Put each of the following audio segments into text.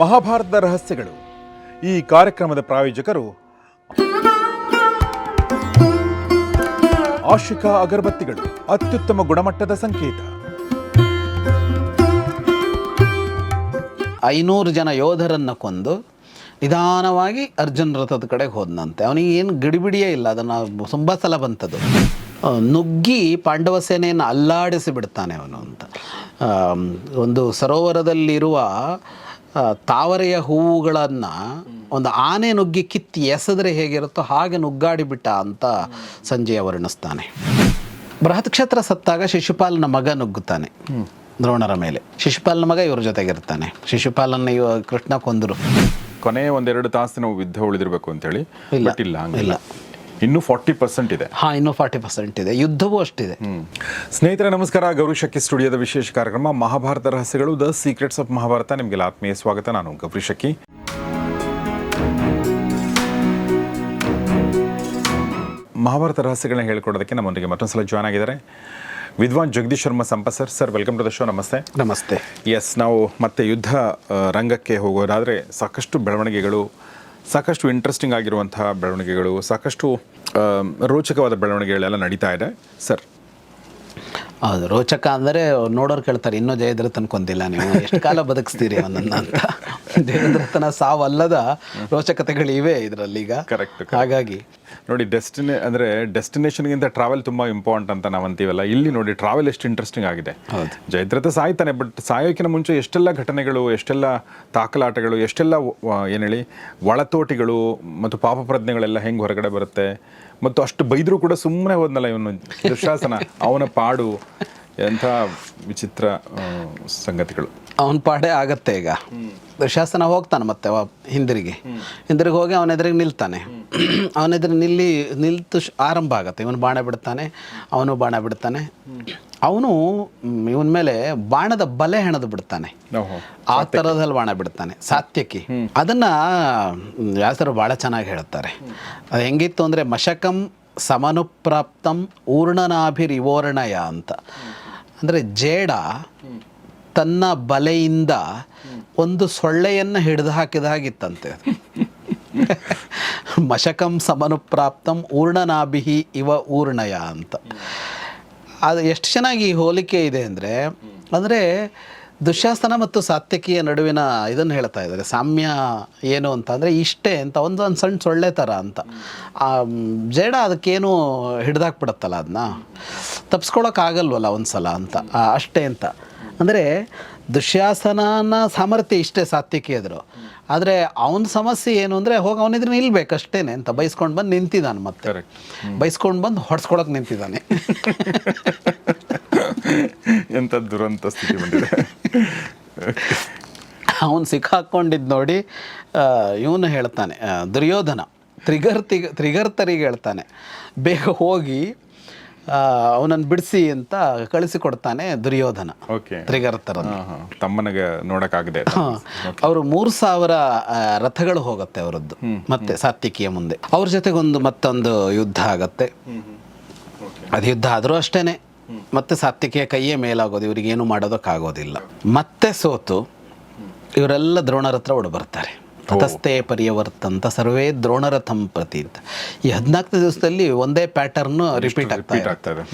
ಮಹಾಭಾರತದ ರಹಸ್ಯಗಳು. ಈ ಕಾರ್ಯಕ್ರಮದ ಪ್ರಾಯೋಜಕರು ಆಶಿಕಾ ಅಗರಬತ್ತಿಗಳು, ಅತ್ಯುತ್ತಮ ಗುಣಮಟ್ಟದ ಸಂಕೇತ. ಐನೂರು ಜನ ಯೋಧರನ್ನು ಕೊಂದು ನಿಧಾನವಾಗಿ ಅರ್ಜುನ್ ರಥದ ಕಡೆಗೆ ಹೋದನಂತೆ. ಅವನಿಗೆ ಏನು ಗಡಿಬಿಡಿಯೇ ಇಲ್ಲ, ಅದನ್ನು ತುಂಬ ಸಲ ಬಂತದ್ದು ನುಗ್ಗಿ ಪಾಂಡವ ಸೇನೆಯನ್ನು ಅಲ್ಲಾಡಿಸಿ ಬಿಡ್ತಾನೆ ಅವನು ಅಂತ. ಒಂದು ಸರೋವರದಲ್ಲಿರುವ ತಾವರೆಯ ಹೂವುಗಳನ್ನು ಒಂದು ಆನೆ ನುಗ್ಗಿ ಕಿತ್ತಿ ಎಸೆದ್ರೆ ಹೇಗಿರುತ್ತೋ ಹಾಗೆ ನುಗ್ಗಾಡಿಬಿಟ್ಟ ಅಂತ ಸಂಜಯ ವರ್ಣಿಸ್ತಾನೆ ಬೃಹತ್ ಕ್ಷೇತ್ರ ಸತ್ತಾಗ ಶಿಶುಪಾಲನ ಮಗ ನುಗ್ಗುತ್ತಾನೆ ದ್ರೋಣರ ಮೇಲೆ. ಶಿಶುಪಾಲನ ಮಗ ಇವ್ರ ಜೊತೆಗಿರ್ತಾನೆ. ಶಿಶುಪಾಲನ ಇವ ಕೃಷ್ಣ ಕೊಂದರು. ಕೊನೆಯ ಒಂದೆರಡು ತಾಸು ನಾವು ಯುದ್ಧ ಉಳಿದಿರಬೇಕು ಅಂತೇಳಿ. ಇಲ್ಲ. ಇಲ್ಲ. ಇನ್ನು ಫಾರ್ಟಿ ಪರ್ಸೆಂಟ್ ಇದೆ. ಹಾಂ ಇನ್ನೂ ಫಾರ್ಟಿ ಪರ್ಸೆಂಟ್ ಇದೆ. ಯುದ್ಧವೂ ಅಷ್ಟಿದೆ. ಸ್ನೇಹಿತರೆ ನಮಸ್ಕಾರ. ಗೌರಿ ಶಕ್ಕಿ ಸ್ಟುಡಿಯೋದ ವಿಶೇಷ ಕಾರ್ಯಕ್ರಮ ಮಹಾಭಾರತ ರಹಸ್ಯಗಳು ದ ಸೀಕ್ರೆಟ್ಸ್ ಆಫ್ ಮಹಾಭಾರತ. ನಿಮಗೆಲ್ಲ ಆತ್ಮೀಯ ಸ್ವಾಗತ. ನಾನು ಗೌರಿ ಶಕ್ಕಿ ಮಹಾಭಾರತ ರಹಸ್ಯಗಳನ್ನ ಹೇಳ್ಕೊಡೋದಕ್ಕೆ ನಮ್ಮೊಂದಿಗೆ ಮತ್ತೊಂದ್ಸಲ ಜಾಯ್ನ್ ಆಗಿದ್ದಾರೆ. Vidwan Jagadish Sharma Sampa sir sir welcome to the show ನಮಸ್ತೆ. ನಮಸ್ತೆ. ಎಸ್ ನಾವು ಮತ್ತೆ ಯುದ್ಧ ರಂಗಕ್ಕೆ ಹೋಗೋದಾದರೆ ಸಾಕಷ್ಟು ಬೆಳವಣಿಗೆಗಳು ಸಾಕಷ್ಟು ಇಂಟ್ರೆಸ್ಟಿಂಗ್ ಆಗಿರುವಂತಹ ಬೆಳವಣಿಗೆಗಳು ಸಾಕಷ್ಟು ರೋಚಕವಾದ ಬೆಳವಣಿಗೆಗಳೆಲ್ಲ ನಡೀತಾ ಇದೆ ಸರ್? ಹೌದು ರೋಚಕ ಅಂದರೆ ನೋಡೋರು ಕೇಳ್ತಾರೆ ಇನ್ನೂ ಜಯದ್ರಥನ್ ಕೊಂದಿಲ್ಲ ನೀವು ಎಷ್ಟು ಕಾಲ ಬದುಕಿಸ್ತೀರಿ ಅವನನ್ನ ಅಂತ? ಜಯದ್ರಥನ ಸಾವಲ್ಲದ ರೋಚಕತೆಗಳು ಇವೆ ಇದರಲ್ಲಿ ಈಗ. Correct. ಹಾಗಾಗಿ. ನೋಡಿ ಡೆಸ್ಟಿನೇ ಅಂದರೆ ಡೆಸ್ಟಿನೇಷನ್ಗಿಂತ ಟ್ರಾವೆಲ್ ತುಂಬ ಇಂಪಾರ್ಟೆಂಟ್ ಅಂತ ನಾವು ಅಂತೀವಲ್ಲ ಇಲ್ಲಿ ನೋಡಿ ಟ್ರಾವೆಲ್ ಎಷ್ಟು ಇಂಟ್ರೆಸ್ಟಿಂಗ್ ಆಗಿದೆ. ಹೌದು. ಜಯದ್ರಥ ಸಾಯ್ತಾನೆ ಬಟ್ ಸಾಯೋಕಿನ ಮುಂಚೆ ಎಷ್ಟೆಲ್ಲ ಘಟನೆಗಳು ಎಷ್ಟೆಲ್ಲ ತಾಕಲಾಟಗಳು ಎಷ್ಟೆಲ್ಲ ಏನು ಹೇಳಿ ಒಳತೋಟಿಗಳು ಮತ್ತು ಪಾಪ ಪ್ರಜ್ಞೆಗಳೆಲ್ಲ ಹೆಂಗೆ ಹೊರಗಡೆ ಬರುತ್ತೆ ಮತ್ತು ಅಷ್ಟು ಬೈದರೂ ಕೂಡ ಸುಮ್ಮನೆ ಹೋದ್ನಲ್ಲ ಇವನು ದುಶಾಸನ ಅವನ ಪಾಡು, ಎಂಥ ವಿಚಿತ್ರ ಸಂಗತಿಗಳು. ಅವನ ಪಾಡೇ ಆಗತ್ತೆ ಈಗ. ದುಶಾಸನ ಹೋಗ್ತಾನೆ ಮತ್ತೆ ಹಿಂದಿರುಗಿ. ಹಿಂದಿರುಗಿ ಹೋಗಿ ಅವನ ಎದುರಿಗೆ ನಿಲ್ತಾನೆ. ಅವನ ಎದುರು ನಿಲ್ಲಿ ನಿಲ್ತು ಆರಂಭ ಆಗತ್ತೆ. ಇವನು ಬಾಣ ಬಿಡ್ತಾನೆ, ಅವನು ಬಾಣ ಬಿಡ್ತಾನೆ. ಅವನು ಇವನ ಮೇಲೆ ಬಾಣದ ಬಲೆ ಹೆಣದು ಬಿಡ್ತಾನೆ. ಆ ಥರದಲ್ಲಿ ಬಾಣ ಬಿಡ್ತಾನೆ ಸಾತ್ಯಕಿ. ಅದನ್ನ ವ್ಯಾಸರು ಭಾಳ ಚೆನ್ನಾಗಿ ಹೇಳ್ತಾರೆ. ಅದು ಹೆಂಗಿತ್ತು ಅಂದರೆ ಮಶಕಂ ಸಮನುಪ್ರಾಪ್ತಂ ಊರ್ಣನಾಭಿರಿವೋರ್ಣಯ ಅಂತ. ಅಂದರೆ ಜೇಡ ತನ್ನ ಬಲೆಯಿಂದ ಒಂದು ಸೊಳ್ಳೆಯನ್ನು ಹಿಡಿದು ಹಾಕಿದ ಹಾಗಿತ್ತಂತೆ. ಮಶಕಂ ಸಮನುಪ್ರಾಪ್ತಂ ಊರ್ಣನಾಭಿಹಿ ಇವ ಊರ್ಣಯ ಅಂತ. ಅದು ಎಷ್ಟು ಚೆನ್ನಾಗಿ ಹೋಲಿಕೆ ಇದೆ ಅಂದರೆ ಅಂದರೆ ದುಶ್ಯಾಸನ ಮತ್ತು ಸಾತ್ಯಕಿಯ ನಡುವಿನ ಇದನ್ನು ಹೇಳ್ತಾ ಇದ್ದಾರೆ. ಸಾಮ್ಯ ಏನು ಅಂತ ಅಂದರೆ ಇಷ್ಟೇ ಅಂತ ಒಂದು ಒಂದು ಸಣ್ಣ ಸೊಳ್ಳೆ ಥರ ಅಂತ. ಜೇಡ ಅದಕ್ಕೇನು ಹಿಡ್ದಾಕ್ಬಿಡತ್ತಲ್ಲ ಅದನ್ನ ತಪ್ಸ್ಕೊಳಕ್ಕಾಗಲ್ವಲ್ಲ ಒಂದು ಸಲ ಅಂತ ಅಷ್ಟೇ ಅಂತ. ಅಂದರೆ ದುಶ್ಯಾಸನನ ಸಾಮರ್ಥ್ಯ ಇಷ್ಟೇ ಎದುರು ಆದರೆ ಅವನ ಸಮಸ್ಯೆ ಏನು ಅಂದರೆ ಹೋಗಿ ಅವನಿದ್ರೆ ನಿಲ್ಬೇಕಷ್ಟೇನೆ ಅಂತ ಬೈಸ್ಕೊಂಡು ಬಂದು ನಿಂತಿದ್ದಾನೆ ಮತ್ತೆ. ಬೈಸ್ಕೊಂಡು ಬಂದು ಹೊಡ್ಸ್ಕೊಳಕ್ಕೆ ನಿಂತಿದ್ದಾನೆ ಎಂಥ ದುರಂತ ಸ್ಥಿತಿ ಬಂದಿದೆ. ಅವನು ಸಿಕ್ಕಾಕ್ಕೊಂಡಿದ್ದು ನೋಡಿ ಇವನು ಹೇಳ್ತಾನೆ ದುರ್ಯೋಧನ ತ್ರಿಗರ್ತಿಗ ತ್ರಿಗರ್ತರಿಗೆ ಹೇಳ್ತಾನೆ ಬೇಗ ಹೋಗಿ ಅವನನ್ನು ಬಿಡಿಸಿ ಅಂತ ಕಳಿಸಿಕೊಡ್ತಾನೆ ದುರ್ಯೋಧನ. ತ್ರಿಗರ್ತರ ತಮ್ಮನಿಗೆ ನೋಡೋಕ್ಕಾಗದೆ ಅವರು ಮೂರು ಸಾವಿರ ರಥಗಳು ಹೋಗುತ್ತೆ ಅವರದ್ದು. ಮತ್ತೆ ಸಾತ್ವಿಕಿಯ ಮುಂದೆ. ಅವ್ರ ಜೊತೆಗೊಂದು ಮತ್ತೊಂದು ಯುದ್ಧ ಆಗತ್ತೆ. ಅದು ಯುದ್ಧ ಆದರೂ ಅಷ್ಟೇನೆ. ಮತ್ತೆ ಸಾತ್ವಿಕಿಯ ಕೈಯೇ ಮೇಲಾಗೋದು ಇವ್ರಿಗೆ ಏನು ಮಾಡೋದಕ್ಕಾಗೋದಿಲ್ಲ. ಮತ್ತೆ ಸೋತು ಇವರೆಲ್ಲ ದ್ರೋಣರ ಹತ್ರ ತತಸ್ಥೆ ಪರ್ಯವರ್ತಂತ ಸರ್ವೇ ದ್ರೋಣರಥಂ ಪ್ರತಿ ಅಂತ ಈ ಹದಿನಾಲ್ಕು ದಿವಸದಲ್ಲಿ ಒಂದೇ ಪ್ಯಾಟರ್ನ್ ರಿಪೀಟ್ ಆಗ್ತಾ ಇದೆ.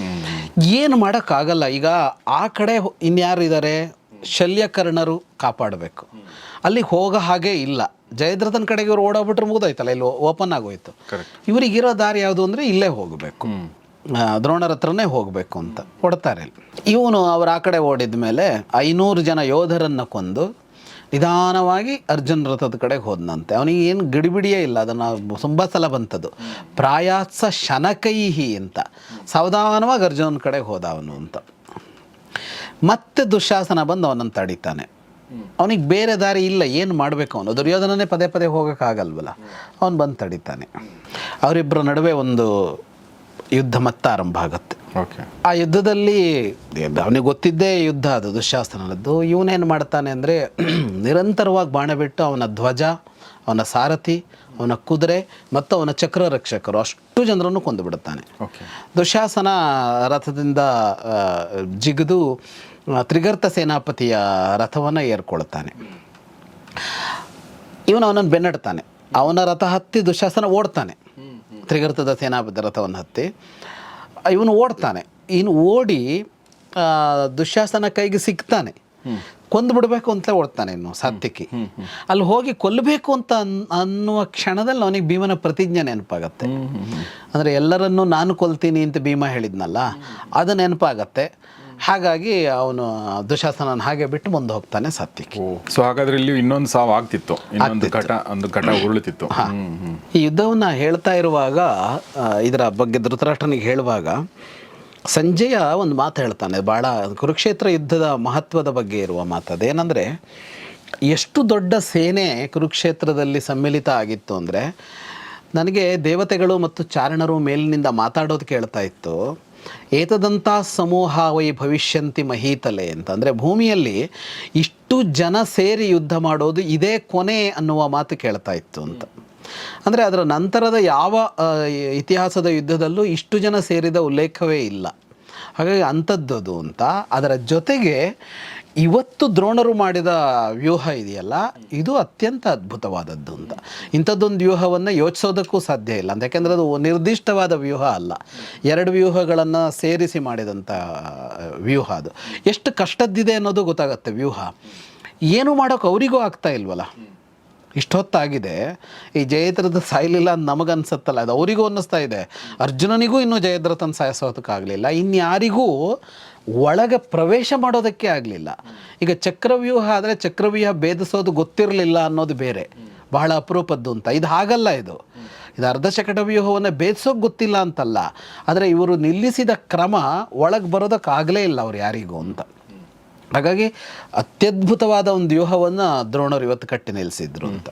ಏನು ಮಾಡೋಕ್ಕಾಗಲ್ಲ ಈಗ ಆ ಕಡೆ ಹೊ- ಇನ್ಯಾರು ಇದ್ದಾರೆ ಶಲ್ಯಕರ್ಣರು ಕಾಪಾಡಬೇಕು. ಅಲ್ಲಿ ಹೋಗೋ ಹಾಗೆ ಇಲ್ಲ. ಜಯದ್ರಥನ್ ಕಡೆಗೆ ಇವ್ರು ಓಡೋಗ್ಬಿಟ್ರೆ ಮುಗ್ದೋಯ್ತಲ್ಲ ಇಲ್ಲಿ ಓಪನ್ ಆಗೋಯ್ತು. ಇವರಿಗಿರೋ ದಾರಿ ಯಾವುದು ಅಂದರೆ ಇಲ್ಲೇ ಹೋಗಬೇಕು. ದ್ರೋಣರ ಹತ್ರನೇ ಹೋಗಬೇಕು ಅಂತ. ಕೊಡ್ತಾರೆ ಇವನು ಅವ್ರು ಆ ಕಡೆ ಓಡಿದ ಮೇಲೆ ಐನೂರು ಜನ ಯೋಧರನ್ನು ಕೊಂದು ನಿಧಾನವಾಗಿ ಅರ್ಜುನ್ ರಥದ ಕಡೆಗೆ ಹೋದನಂತೆ. ಅವನಿಗೆ ಏನು ಗಿಡಿಬಿಡಿಯೇ ಇಲ್ಲ, ಅದನ್ನು ತುಂಬ ಸಲ ಬಂತದ್ದು ಪ್ರಾಯಾತ್ಸ ಶನಕೈಹಿ ಅಂತ. ಸಾವಧಾನವಾಗಿ ಅರ್ಜುನನ ಕಡೆಗೆ ಹೋದ ಅವನು ಅಂತ. ಮತ್ತೆ ದುಶಾಸನ ಬಂದು ಅವನನ್ನು ತಡಿತಾನೆ. ಅವನಿಗೆ ಬೇರೆ ದಾರಿ ಇಲ್ಲ, ಏನು ಮಾಡಬೇಕು ಅವನು? ದುರ್ಯೋಧನನೇ ಪದೇ ಪದೇ ಹೋಗೋಕ್ಕಾಗಲ್ವಲ್ಲ? ಅವನು ಬಂದು ತಡಿತಾನೆ. ಅವರಿಬ್ಬರ ನಡುವೆ ಒಂದು ಯುದ್ಧ ಮತ್ತೆ ಆರಂಭ ಆಗುತ್ತೆ. ಆ ಯುದ್ಧದಲ್ಲಿ ಅವನಿಗೆ ಗೊತ್ತಿದ್ದೇ ಯುದ್ಧ ಅದು ದುಶ್ಯಾಸನದ್ದು ಇವನೇನು ಮಾಡ್ತಾನೆ ಅಂದರೆ ನಿರಂತರವಾಗಿ ಬಾಣ ಬಿಟ್ಟು ಅವನ ಧ್ವಜ ಅವನ ಸಾರಥಿ ಅವನ ಕುದುರೆ ಮತ್ತು ಅವನ ಚಕ್ರ ರಕ್ಷಕರು ಅಷ್ಟು ಜನರನ್ನು ಕೊಂದು ಬಿಡುತ್ತಾನೆ. ದುಶಾಸನ ರಥದಿಂದ ಜಿಗಿದು ತ್ರಿಗರ್ತ ಸೇನಾಪತಿಯ ರಥವನ್ನು ಏರ್ಕೊಳ್ತಾನೆ. ಇವನು ಅವನನ್ನು ಬೆನ್ನಡ್ತಾನೆ. ಅವನ ರಥ ಹತ್ತಿ ದುಶಾಸನ ಓಡ್ತಾನೆ. ತ್ರಿಗರ್ತದ ಸೇನಾಪತಿ ರಥವನ್ನು ಹತ್ತಿ. ಇವನು ಓಡ್ತಾನೆ. ಇನ್ನು ಓಡಿ ದುಶ್ಯಾಸನ ಕೈಗೆ ಸಿಗ್ತಾನೆ. ಕೊಂದು ಬಿಡಬೇಕು ಅಂತ ಓಡ್ತಾನೆ ಇನ್ನು ಸತ್ಯಕ್ಕೆ. ಅಲ್ಲಿ ಹೋಗಿ ಕೊಲ್ಲಬೇಕು ಅಂತ ಅನ್- ಅನ್ನುವ ಕ್ಷಣದಲ್ಲಿ ಅವನಿಗೆ ಭೀಮನ ಪ್ರತಿಜ್ಞೆ ನೆನಪಾಗತ್ತೆ. ಅಂದರೆ ಎಲ್ಲರನ್ನೂ ನಾನು ಕೊಲ್ತೀನಿ ಅಂತ ಭೀಮ ಹೇಳಿದ್ನಲ್ಲ ಅದು ನೆನಪಾಗತ್ತೆ. ಹಾಗಾಗಿ ಅವನು ದುಶಾಸನ ಹಾಗೆ ಬಿಟ್ಟು ಮುಂದೆ ಹೋಗ್ತಾನೆ ಸತ್ಯಕ್ಕೆ. ಸೊ ಹಾಗಾದ್ರೆ ಇಲ್ಲಿ ಇನ್ನೊಂದು ಸಾವು ಆಗ್ತಿತ್ತು. ಇನ್ನೊಂದು ಘಟ ಒಂದು ಘಟ ಉರುಳುತ್ತಿತ್ತು. ಈ ಯುದ್ಧವನ್ನು ಹೇಳ್ತಾ ಇರುವಾಗ ಇದರ ಬಗ್ಗೆ ಧೃತರಾಷ್ಟ್ರನಿಗೆ ಹೇಳುವಾಗ ಸಂಜೆಯ ಒಂದು ಮಾತು ಹೇಳ್ತಾನೆ. ಭಾಳ ಕುರುಕ್ಷೇತ್ರ ಯುದ್ಧದ ಮಹತ್ವದ ಬಗ್ಗೆ ಇರುವ ಮಾತು ಅದೇನೆಂದರೆ ಎಷ್ಟು ದೊಡ್ಡ ಸೇನೆ ಕುರುಕ್ಷೇತ್ರದಲ್ಲಿ ಸಮ್ಮಿಲಿತ ಆಗಿತ್ತು ಅಂದರೆ ನನಗೆ ದೇವತೆಗಳು ಮತ್ತು ಚಾರಣರು ಮೇಲಿನಿಂದ ಮಾತಾಡೋದು ಕೇಳ್ತಾ ಇತ್ತು. ಏತದಂಥ ಸಮೂಹ ವೈ ಭವಿಷ್ಯಂತಿ ಮಹೀತಲೆ ಅಂತ. ಅಂದರೆ ಭೂಮಿಯಲ್ಲಿ ಇಷ್ಟು ಜನ ಸೇರಿ ಯುದ್ಧ ಮಾಡೋದು ಇದೇ ಕೊನೆ ಅನ್ನುವ ಮಾತು ಕೇಳ್ತಾ ಇತ್ತು ಅಂತ. ಅಂದರೆ ಅದರ ನಂತರದ ಯಾವ ಇತಿಹಾಸದ ಯುದ್ಧದಲ್ಲೂ ಇಷ್ಟು ಜನ ಸೇರಿದ ಉಲ್ಲೇಖವೇ ಇಲ್ಲ. ಹಾಗಾಗಿ ಅಂಥದ್ದದು ಅಂತ. ಅದರ ಜೊತೆಗೆ ಇವತ್ತು ದ್ರೋಣರು ಮಾಡಿದ ವ್ಯೂಹ ಇದೆಯಲ್ಲ, ಇದು ಅತ್ಯಂತ ಅದ್ಭುತವಾದದ್ದು ಅಂತ. ಇಂಥದ್ದೊಂದು ವ್ಯೂಹವನ್ನು ಯೋಚಿಸೋದಕ್ಕೂ ಸಾಧ್ಯ ಇಲ್ಲ ಅಂತ. ಯಾಕೆಂದರೆ ಅದು ನಿರ್ದಿಷ್ಟವಾದ ವ್ಯೂಹ ಅಲ್ಲ. ಎರಡು ವ್ಯೂಹಗಳನ್ನು ಸೇರಿಸಿ ಮಾಡಿದಂಥ ವ್ಯೂಹ ಅದು. ಎಷ್ಟು ಕಷ್ಟದ್ದಿದೆ ಅನ್ನೋದು ಗೊತ್ತಾಗುತ್ತೆ ವ್ಯೂಹ. ಏನು ಮಾಡೋಕೆ ಅವರಿಗೂ ಆಗ್ತಾ ಇಲ್ವಲ್ಲ? ಇಷ್ಟೊತ್ತಾಗಿದೆ. ಈ ಜಯದ್ರಥ ಸಾಯಲಿಲ್ಲ ಅಂತ ನಮಗನ್ಸುತ್ತಲ್ಲ, ಅದು ಅವರಿಗೂ ಅನ್ನಿಸ್ತಾ ಇದೆ. ಅರ್ಜುನನಿಗೂ ಇನ್ನೂ ಜಯದ್ರಥನ ಸಾಯಿಸೋದಕ್ಕಾಗಲಿಲ್ಲ. ಇನ್ಯಾರಿಗೂ ಒಳಗೆ ಪ್ರವೇಶ ಮಾಡೋದಕ್ಕೆ ಆಗಲಿಲ್ಲ. ಈಗ ಚಕ್ರವ್ಯೂಹ ಆದರೆ ಚಕ್ರವ್ಯೂಹ ಭೇದಿಸೋದು ಗೊತ್ತಿರಲಿಲ್ಲ ಅನ್ನೋದು ಬೇರೆ. ಬಹಳ ಅಪರೂಪದ್ದು ಅಂತ. ಇದು ಹಾಗಲ್ಲ ಇದು. ಇದು ಅರ್ಧಶಕಟ ವ್ಯೂಹವನ್ನು ಭೇದಿಸೋಕೆ ಗೊತ್ತಿಲ್ಲ ಅಂತಲ್ಲ. ಆದರೆ ಇವರು ನಿಲ್ಲಿಸಿದ ಕ್ರಮ ಒಳಗೆ ಬರೋದಕ್ಕಾಗಲೇ ಇಲ್ಲ ಅವ್ರು ಯಾರಿಗೂ ಅಂತ. ಹಾಗಾಗಿ ಅತ್ಯದ್ಭುತವಾದ ಒಂದು ವ್ಯೂಹವನ್ನು ದ್ರೋಣರು ಇವತ್ತು ಕಟ್ಟಿ ನಿಲ್ಲಿಸಿದ್ರು ಅಂತ.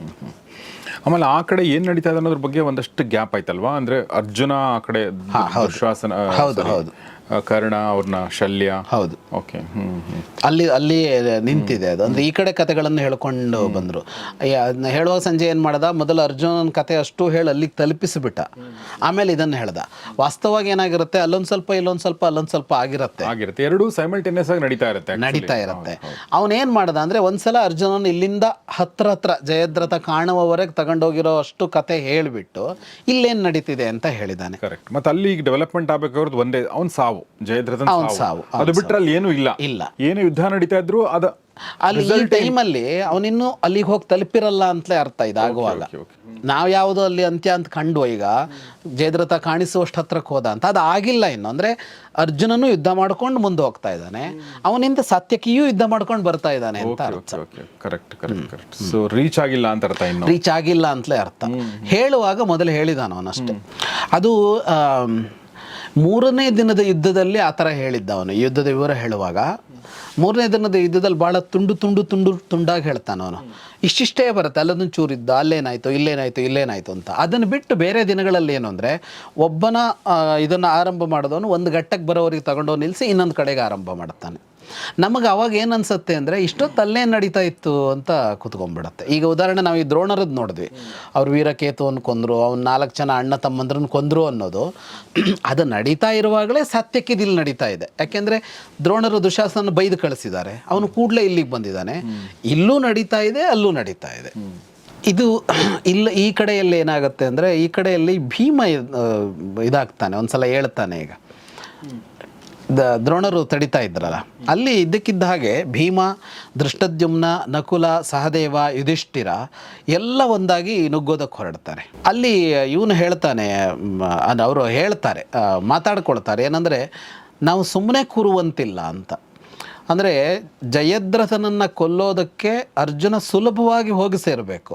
ಆಮೇಲೆ ಆ ಕಡೆ ಏನು ನಡೀತಾ ಇದೆ ಅನ್ನೋದ್ರ ಬಗ್ಗೆ ಒಂದಷ್ಟು ಗ್ಯಾಪ್ ಆಯ್ತಲ್ವಾ? ಅಂದ್ರೆ ಅರ್ಜುನ ಆ ಕಡೆ ಹೌದು, ಹೌದು. ಕರ್ಣ ಅವ್ರನ್ನ ಶಲ್ಯ. ಹೌದು. ಓಕೆ ಅಲ್ಲಿ ಅಲ್ಲಿ ನಿಂತಿದೆ ಅದು. ಅಂದ್ರೆ ಈ ಕಡೆ ಕತೆಗಳನ್ನು ಹೇಳ್ಕೊಂಡು ಬಂದರು. ಹೇಳುವಾಗ ಸಂಜೆ ಏನು ಮಾಡ್ದ? ಮೊದಲು ಅರ್ಜುನನ ಕತೆ ಅಷ್ಟು ಹೇಳಿ ಅಲ್ಲಿಗೆ ತಲುಪಿಸಿಬಿಟ್ಟ. ಆಮೇಲೆ ಇದನ್ನು ಹೇಳ್ದ. ವಾಸ್ತವವಾಗಿ ಏನಾಗಿರುತ್ತೆ? ಅಲ್ಲೊಂದು ಸ್ವಲ್ಪ ಇಲ್ಲೊಂದು ಸ್ವಲ್ಪ ಅಲ್ಲೊಂದು ಸ್ವಲ್ಪ ಆಗಿರುತ್ತೆ. ಆಗಿರುತ್ತೆ. ಎರಡೂ ಸೈಮಲ್ಟೇನಿಯಸ್ ಆಗಿ ನಡೀತಾ ಇರುತ್ತೆ. ನಡೀತಾ ಇರುತ್ತೆ. ಅವನೇನು ಮಾಡ್ದ ಅಂದರೆ ಒಂದ್ಸಲ ಅರ್ಜುನನ ಇಲ್ಲಿಂದ ಹತ್ರ ಹತ್ರ ಜಯದ್ರಥ ಕಾಣುವವರೆಗೆ ತಗೊಂಡೋಗಿರೋ ಅಷ್ಟು ಕತೆ ಹೇಳಿಬಿಟ್ಟು ಇಲ್ಲೇನು ನಡೀತಿದೆ ಅಂತ ಹೇಳಿದ್ದಾನೆ ಕರೆಕ್ಟ್ ಮತ್ತೆ ಅಲ್ಲಿ ಈಗ ಡೆವಲಪ್ಮೆಂಟ್ ಅವ್ರದ್ದು ಒಂದೇ ಅವ್ನು ಸಾವು. ಜಯದ್ರಥನ್ ಅವ್ನ್ ಸಾವು. ಸಾವು, ಅದು ಬಿಟ್ರೆ ಅಲ್ಲಿ ಏನು ಇಲ್ಲ. ಇಲ್ಲ. ಏನು ಯುದ್ಧ ನಡೀತಾ ಇದ್ರು ಅದ ಅಲ್ಲಿ ಈ ಟೈಮಲ್ಲಿ ಅವನಿನ್ನು ಅಲ್ಲಿಗೆ ಹೋಗಿ ತಲುಪಿರಲ್ಲ ಅಂತಲೇ ಅರ್ಥ ಇದೆ ಆಗುವಾಗ. okay. ನಾವು ಯಾವುದೋ ಅಲ್ಲಿ ಅಂತ್ಯ ಅಂತ ಕಂಡು ಈಗ ಜಯದ್ರಥ ಕಾಣಿಸುವಷ್ಟು ಹತ್ರಕ್ಕೆ ಹೋದ ಅಂತ. ಅದು ಆಗಿಲ್ಲ ಇನ್ನು. ಅಂದರೆ ಅರ್ಜುನನು ಯುದ್ಧ ಮಾಡ್ಕೊಂಡು ಮುಂದೆ ಹೋಗ್ತಾ ಇದ್ದಾನೆ. ಅವನಿಂದ ಸತ್ಯಕಿಯೂ ಯುದ್ಧ ಮಾಡ್ಕೊಂಡು ಬರ್ತಾ ಇದ್ದಾನೆ ಅಂತ ಅರ್ಥ. Correct correct correct so reach ಆಗಿಲ್ಲ ಅಂತ ಅರ್ಥ ಇನ್ನು. ರೀಚ್ ಆಗಿಲ್ಲ ಅಂತಲೇ ಅರ್ಥ. ಹೇಳುವಾಗ ಮೊದಲು ಹೇಳಿದಾನ ಅವನಷ್ಟೇ ಅದು ಆಮ್, ಮೂರನೇ ದಿನದ ಯುದ್ಧದಲ್ಲಿ ಆ ಥರ ಹೇಳಿದ್ದ ಅವನು ಯುದ್ಧದ ವಿವರ ಹೇಳುವಾಗ ಮೂರನೇ ದಿನದ ಯುದ್ಧದಲ್ಲಿ ಭಾಳ ತುಂಡು ತುಂಡು ತುಂಡು ತುಂಡಾಗಿ ಹೇಳ್ತಾನೆ ಅವನು. ಇಷ್ಟಿಷ್ಟೇ ಬರುತ್ತೆ. ಅಲ್ಲದನ್ನು ಚೂರಿದ್ದ, ಅಲ್ಲೇನಾಯಿತು, ಇಲ್ಲೇನಾಯಿತು ಇಲ್ಲೇನಾಯಿತು ಅಂತ. ಅದನ್ನು ಬಿಟ್ಟು ಬೇರೆ ದಿನಗಳಲ್ಲಿ ಏನು ಅಂದರೆ ಒಬ್ಬನ ಇದನ್ನು ಆರಂಭ ಮಾಡಿದವನು, ಒಂದು ಘಟ್ಟಕ್ಕೆ ಬರೋವರೆಗೆ ತಗೊಂಡೋಗಿ ನಿಲ್ಲಿಸಿ ಇನ್ನೊಂದು ಕಡೆಗೆ ಆರಂಭ ಮಾಡ್ತಾನೆ. ನಮಗೆ ಅವಾಗ ಏನು ಅನ್ಸುತ್ತೆ ಅಂದರೆ, ಇಷ್ಟೊತ್ತು ಅಲ್ಲೇ ನಡೀತಾ ಇತ್ತು ಅಂತ ಕುತ್ಕೊಂಡ್ಬಿಡತ್ತೆ. ಈಗ ಉದಾಹರಣೆ ನಾವು ಈ ದ್ರೋಣರದ್ದು ನೋಡಿದ್ವಿ. ಅವ್ರು ವೀರಕೇತುವನ್ನು ಕೊಂದರು, ಅವ್ನು ನಾಲ್ಕು ಜನ ಅಣ್ಣ ತಮ್ಮಂದ್ರನ್ನು ಕೊಂದರು ಅನ್ನೋದು. ಅದು ನಡೀತಾ ಇರುವಾಗಲೇ ಸತ್ಯಕ್ಕೆ ಇಲ್ಲಿ ನಡೀತಾ ಇದೆ. ಯಾಕೆಂದರೆ, ದ್ರೋಣರು ದುಶಾಸನ ಬೈದು ಕಳಿಸಿದ್ದಾರೆ. ಅವನು ಕೂಡಲೇ ಇಲ್ಲಿಗೆ ಬಂದಿದ್ದಾನೆ. ಇಲ್ಲೂ ನಡೀತಾ ಇದೆ, ಅಲ್ಲೂ ನಡೀತಾ ಇದೆ. ಇದು ಇಲ್ಲ, ಈ ಕಡೆಯಲ್ಲಿ ಏನಾಗುತ್ತೆ ಅಂದರೆ, ಈ ಕಡೆಯಲ್ಲಿ ಭೀಮ ಇದಾಗ್ತಾನೆ ಒಂದು ಸಲ ಹೇಳ್ತಾನೆ ಈಗ. ದ ದ್ರೋಣರು ತಡಿತಾ ಇದ್ರಲ್ಲ. ಅಲ್ಲಿ ಇದ್ದಕ್ಕಿದ್ದ ಹಾಗೆ ಭೀಮ ದೃಷ್ಟದ್ಯುಮ್ನ ನಕುಲ, ಸಹದೇವ, ಯುಧಿಷ್ಠಿರ ಎಲ್ಲ ಒಂದಾಗಿ ನುಗ್ಗೋದಕ್ಕೆ ಹೊರಡ್ತಾರೆ. ಅಲ್ಲಿ ಇವನು ಹೇಳ್ತಾನೆ ಅವರು ಹೇಳ್ತಾರೆ ಮಾತಾಡ್ಕೊಳ್ತಾರೆ, ಏನಂದರೆ ನಾವು ಸುಮ್ಮನೆ ಕೂರುವಂತಿಲ್ಲ ಅಂತ. ಅಂದರೆ ಜಯದ್ರಥನನ್ನು ಕೊಲ್ಲೋದಕ್ಕೆ ಅರ್ಜುನ ಸುಲಭವಾಗಿ ಹೋಗಿ ಸೇರಬೇಕು.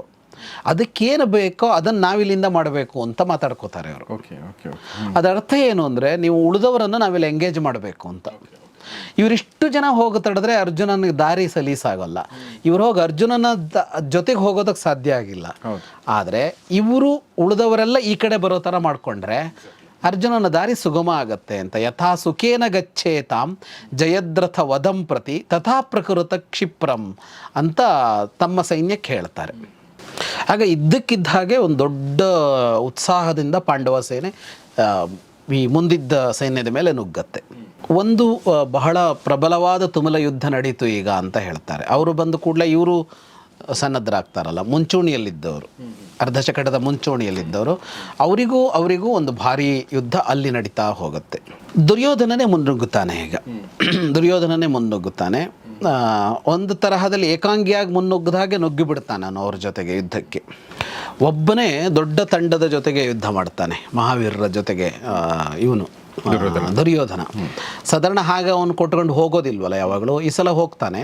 ಅದಕ್ಕೇನು ಬೇಕೋ ಅದನ್ನು ನಾವಿಲ್ಲಿಂದ ಮಾಡಬೇಕು ಅಂತ ಮಾತಾಡ್ಕೋತಾರೆ ಅವರು ಓಕೆ ಓಕೆ ಅದರ ಅರ್ಥ ಏನು ಅಂದರೆ ನೀವು ಉಳಿದವರನ್ನು ನಾವಿಲ್ಲಿ ಎಂಗೇಜ್ ಮಾಡಬೇಕು ಅಂತ. ಇವರಿಷ್ಟು ಜನ ಹೋಗಿ ತಡೆದ್ರೆ ಅರ್ಜುನನಿಗೆ ದಾರಿ ಸಲೀಸಾಗಲ್ಲ ಇವ್ರು ಹೋಗಿ ಅರ್ಜುನನ ಜೊತೆಗೆ ಹೋಗೋದಕ್ಕೆ ಸಾಧ್ಯ ಆಗಿಲ್ಲ. ಆದರೆ ಇವರು ಉಳಿದವರೆಲ್ಲ ಈ ಕಡೆ ಬರೋ ಥರ ಮಾಡಿಕೊಂಡ್ರೆ ಅರ್ಜುನನ ದಾರಿ ಸುಗಮ ಆಗತ್ತೆ ಅಂತ. ಯಥಾ ಸುಖೇನ ಗಚ್ಚೇತಾಂ ಜಯದ್ರಥ ವಧಂ ಪ್ರತಿ ತಥಾ ಪ್ರಕೃತ ಕ್ಷಿಪ್ರಂ ಅಂತ ತಮ್ಮ ಸೈನ್ಯಕ್ಕೆ ಹೇಳ್ತಾರೆ ಆಗ ಇದ್ದಕ್ಕಿದ್ದ ಹಾಗೆ ಒಂದು ದೊಡ್ಡ ಉತ್ಸಾಹದಿಂದ ಪಾಂಡವ ಸೇನೆ ಈ ಮುಂದಿದ್ದ ಸೈನ್ಯದ ಮೇಲೆ ನುಗ್ಗತ್ತೆ. ಒಂದು ಬಹಳ ಪ್ರಬಲವಾದ ತುಮಲ ಯುದ್ಧ ನಡೀತು ಈಗ ಅಂತ ಹೇಳ್ತಾರೆ. ಅವರು ಬಂದು ಕೂಡಲೇ ಇವರು ಸನ್ನದ್ಧರಾಗ್ತಾರಲ್ಲ ಮುಂಚೂಣಿಯಲ್ಲಿದ್ದವರು ಅರ್ಧಶಕಟದ ಮುಂಚೂಣಿಯಲ್ಲಿದ್ದವರು. ಅವರಿಗೂ ಅವರಿಗೂ ಒಂದು ಭಾರಿ ಯುದ್ಧ ಅಲ್ಲಿ ನಡೀತಾ ಹೋಗುತ್ತೆ. ದುರ್ಯೋಧನನೇ ಮುನ್ನುಗ್ಗುತ್ತಾನೆ ಈಗ. ದುರ್ಯೋಧನನೇ ಮುನ್ನುಗ್ಗುತ್ತಾನೆ. ಒಂದು ತರಹದಲ್ಲಿ ಏಕಾಂಗಿಯಾಗಿ ಮುನ್ನುಗ್ಗದ ಹಾಗೆ ನುಗ್ಗಿ ಬಿಡ್ತಾನೆ ನಾನು ಅವ್ರ ಜೊತೆಗೆ ಯುದ್ಧಕ್ಕೆ. ಒಬ್ಬನೇ ದೊಡ್ಡ ತಂಡದ ಜೊತೆಗೆ ಯುದ್ಧ ಮಾಡ್ತಾನೆ, ಮಹಾವೀರರ ಜೊತೆಗೆ ಇವನು. ದುರ್ಯೋಧನ. ಸಾಧಾರಣ ಹಾಗೆ ಅವನು ಕೊಟ್ಕೊಂಡು ಹೋಗೋದಿಲ್ವಲ್ಲ ಯಾವಾಗಲೂ? ಈ ಸಲ ಹೋಗ್ತಾನೆ.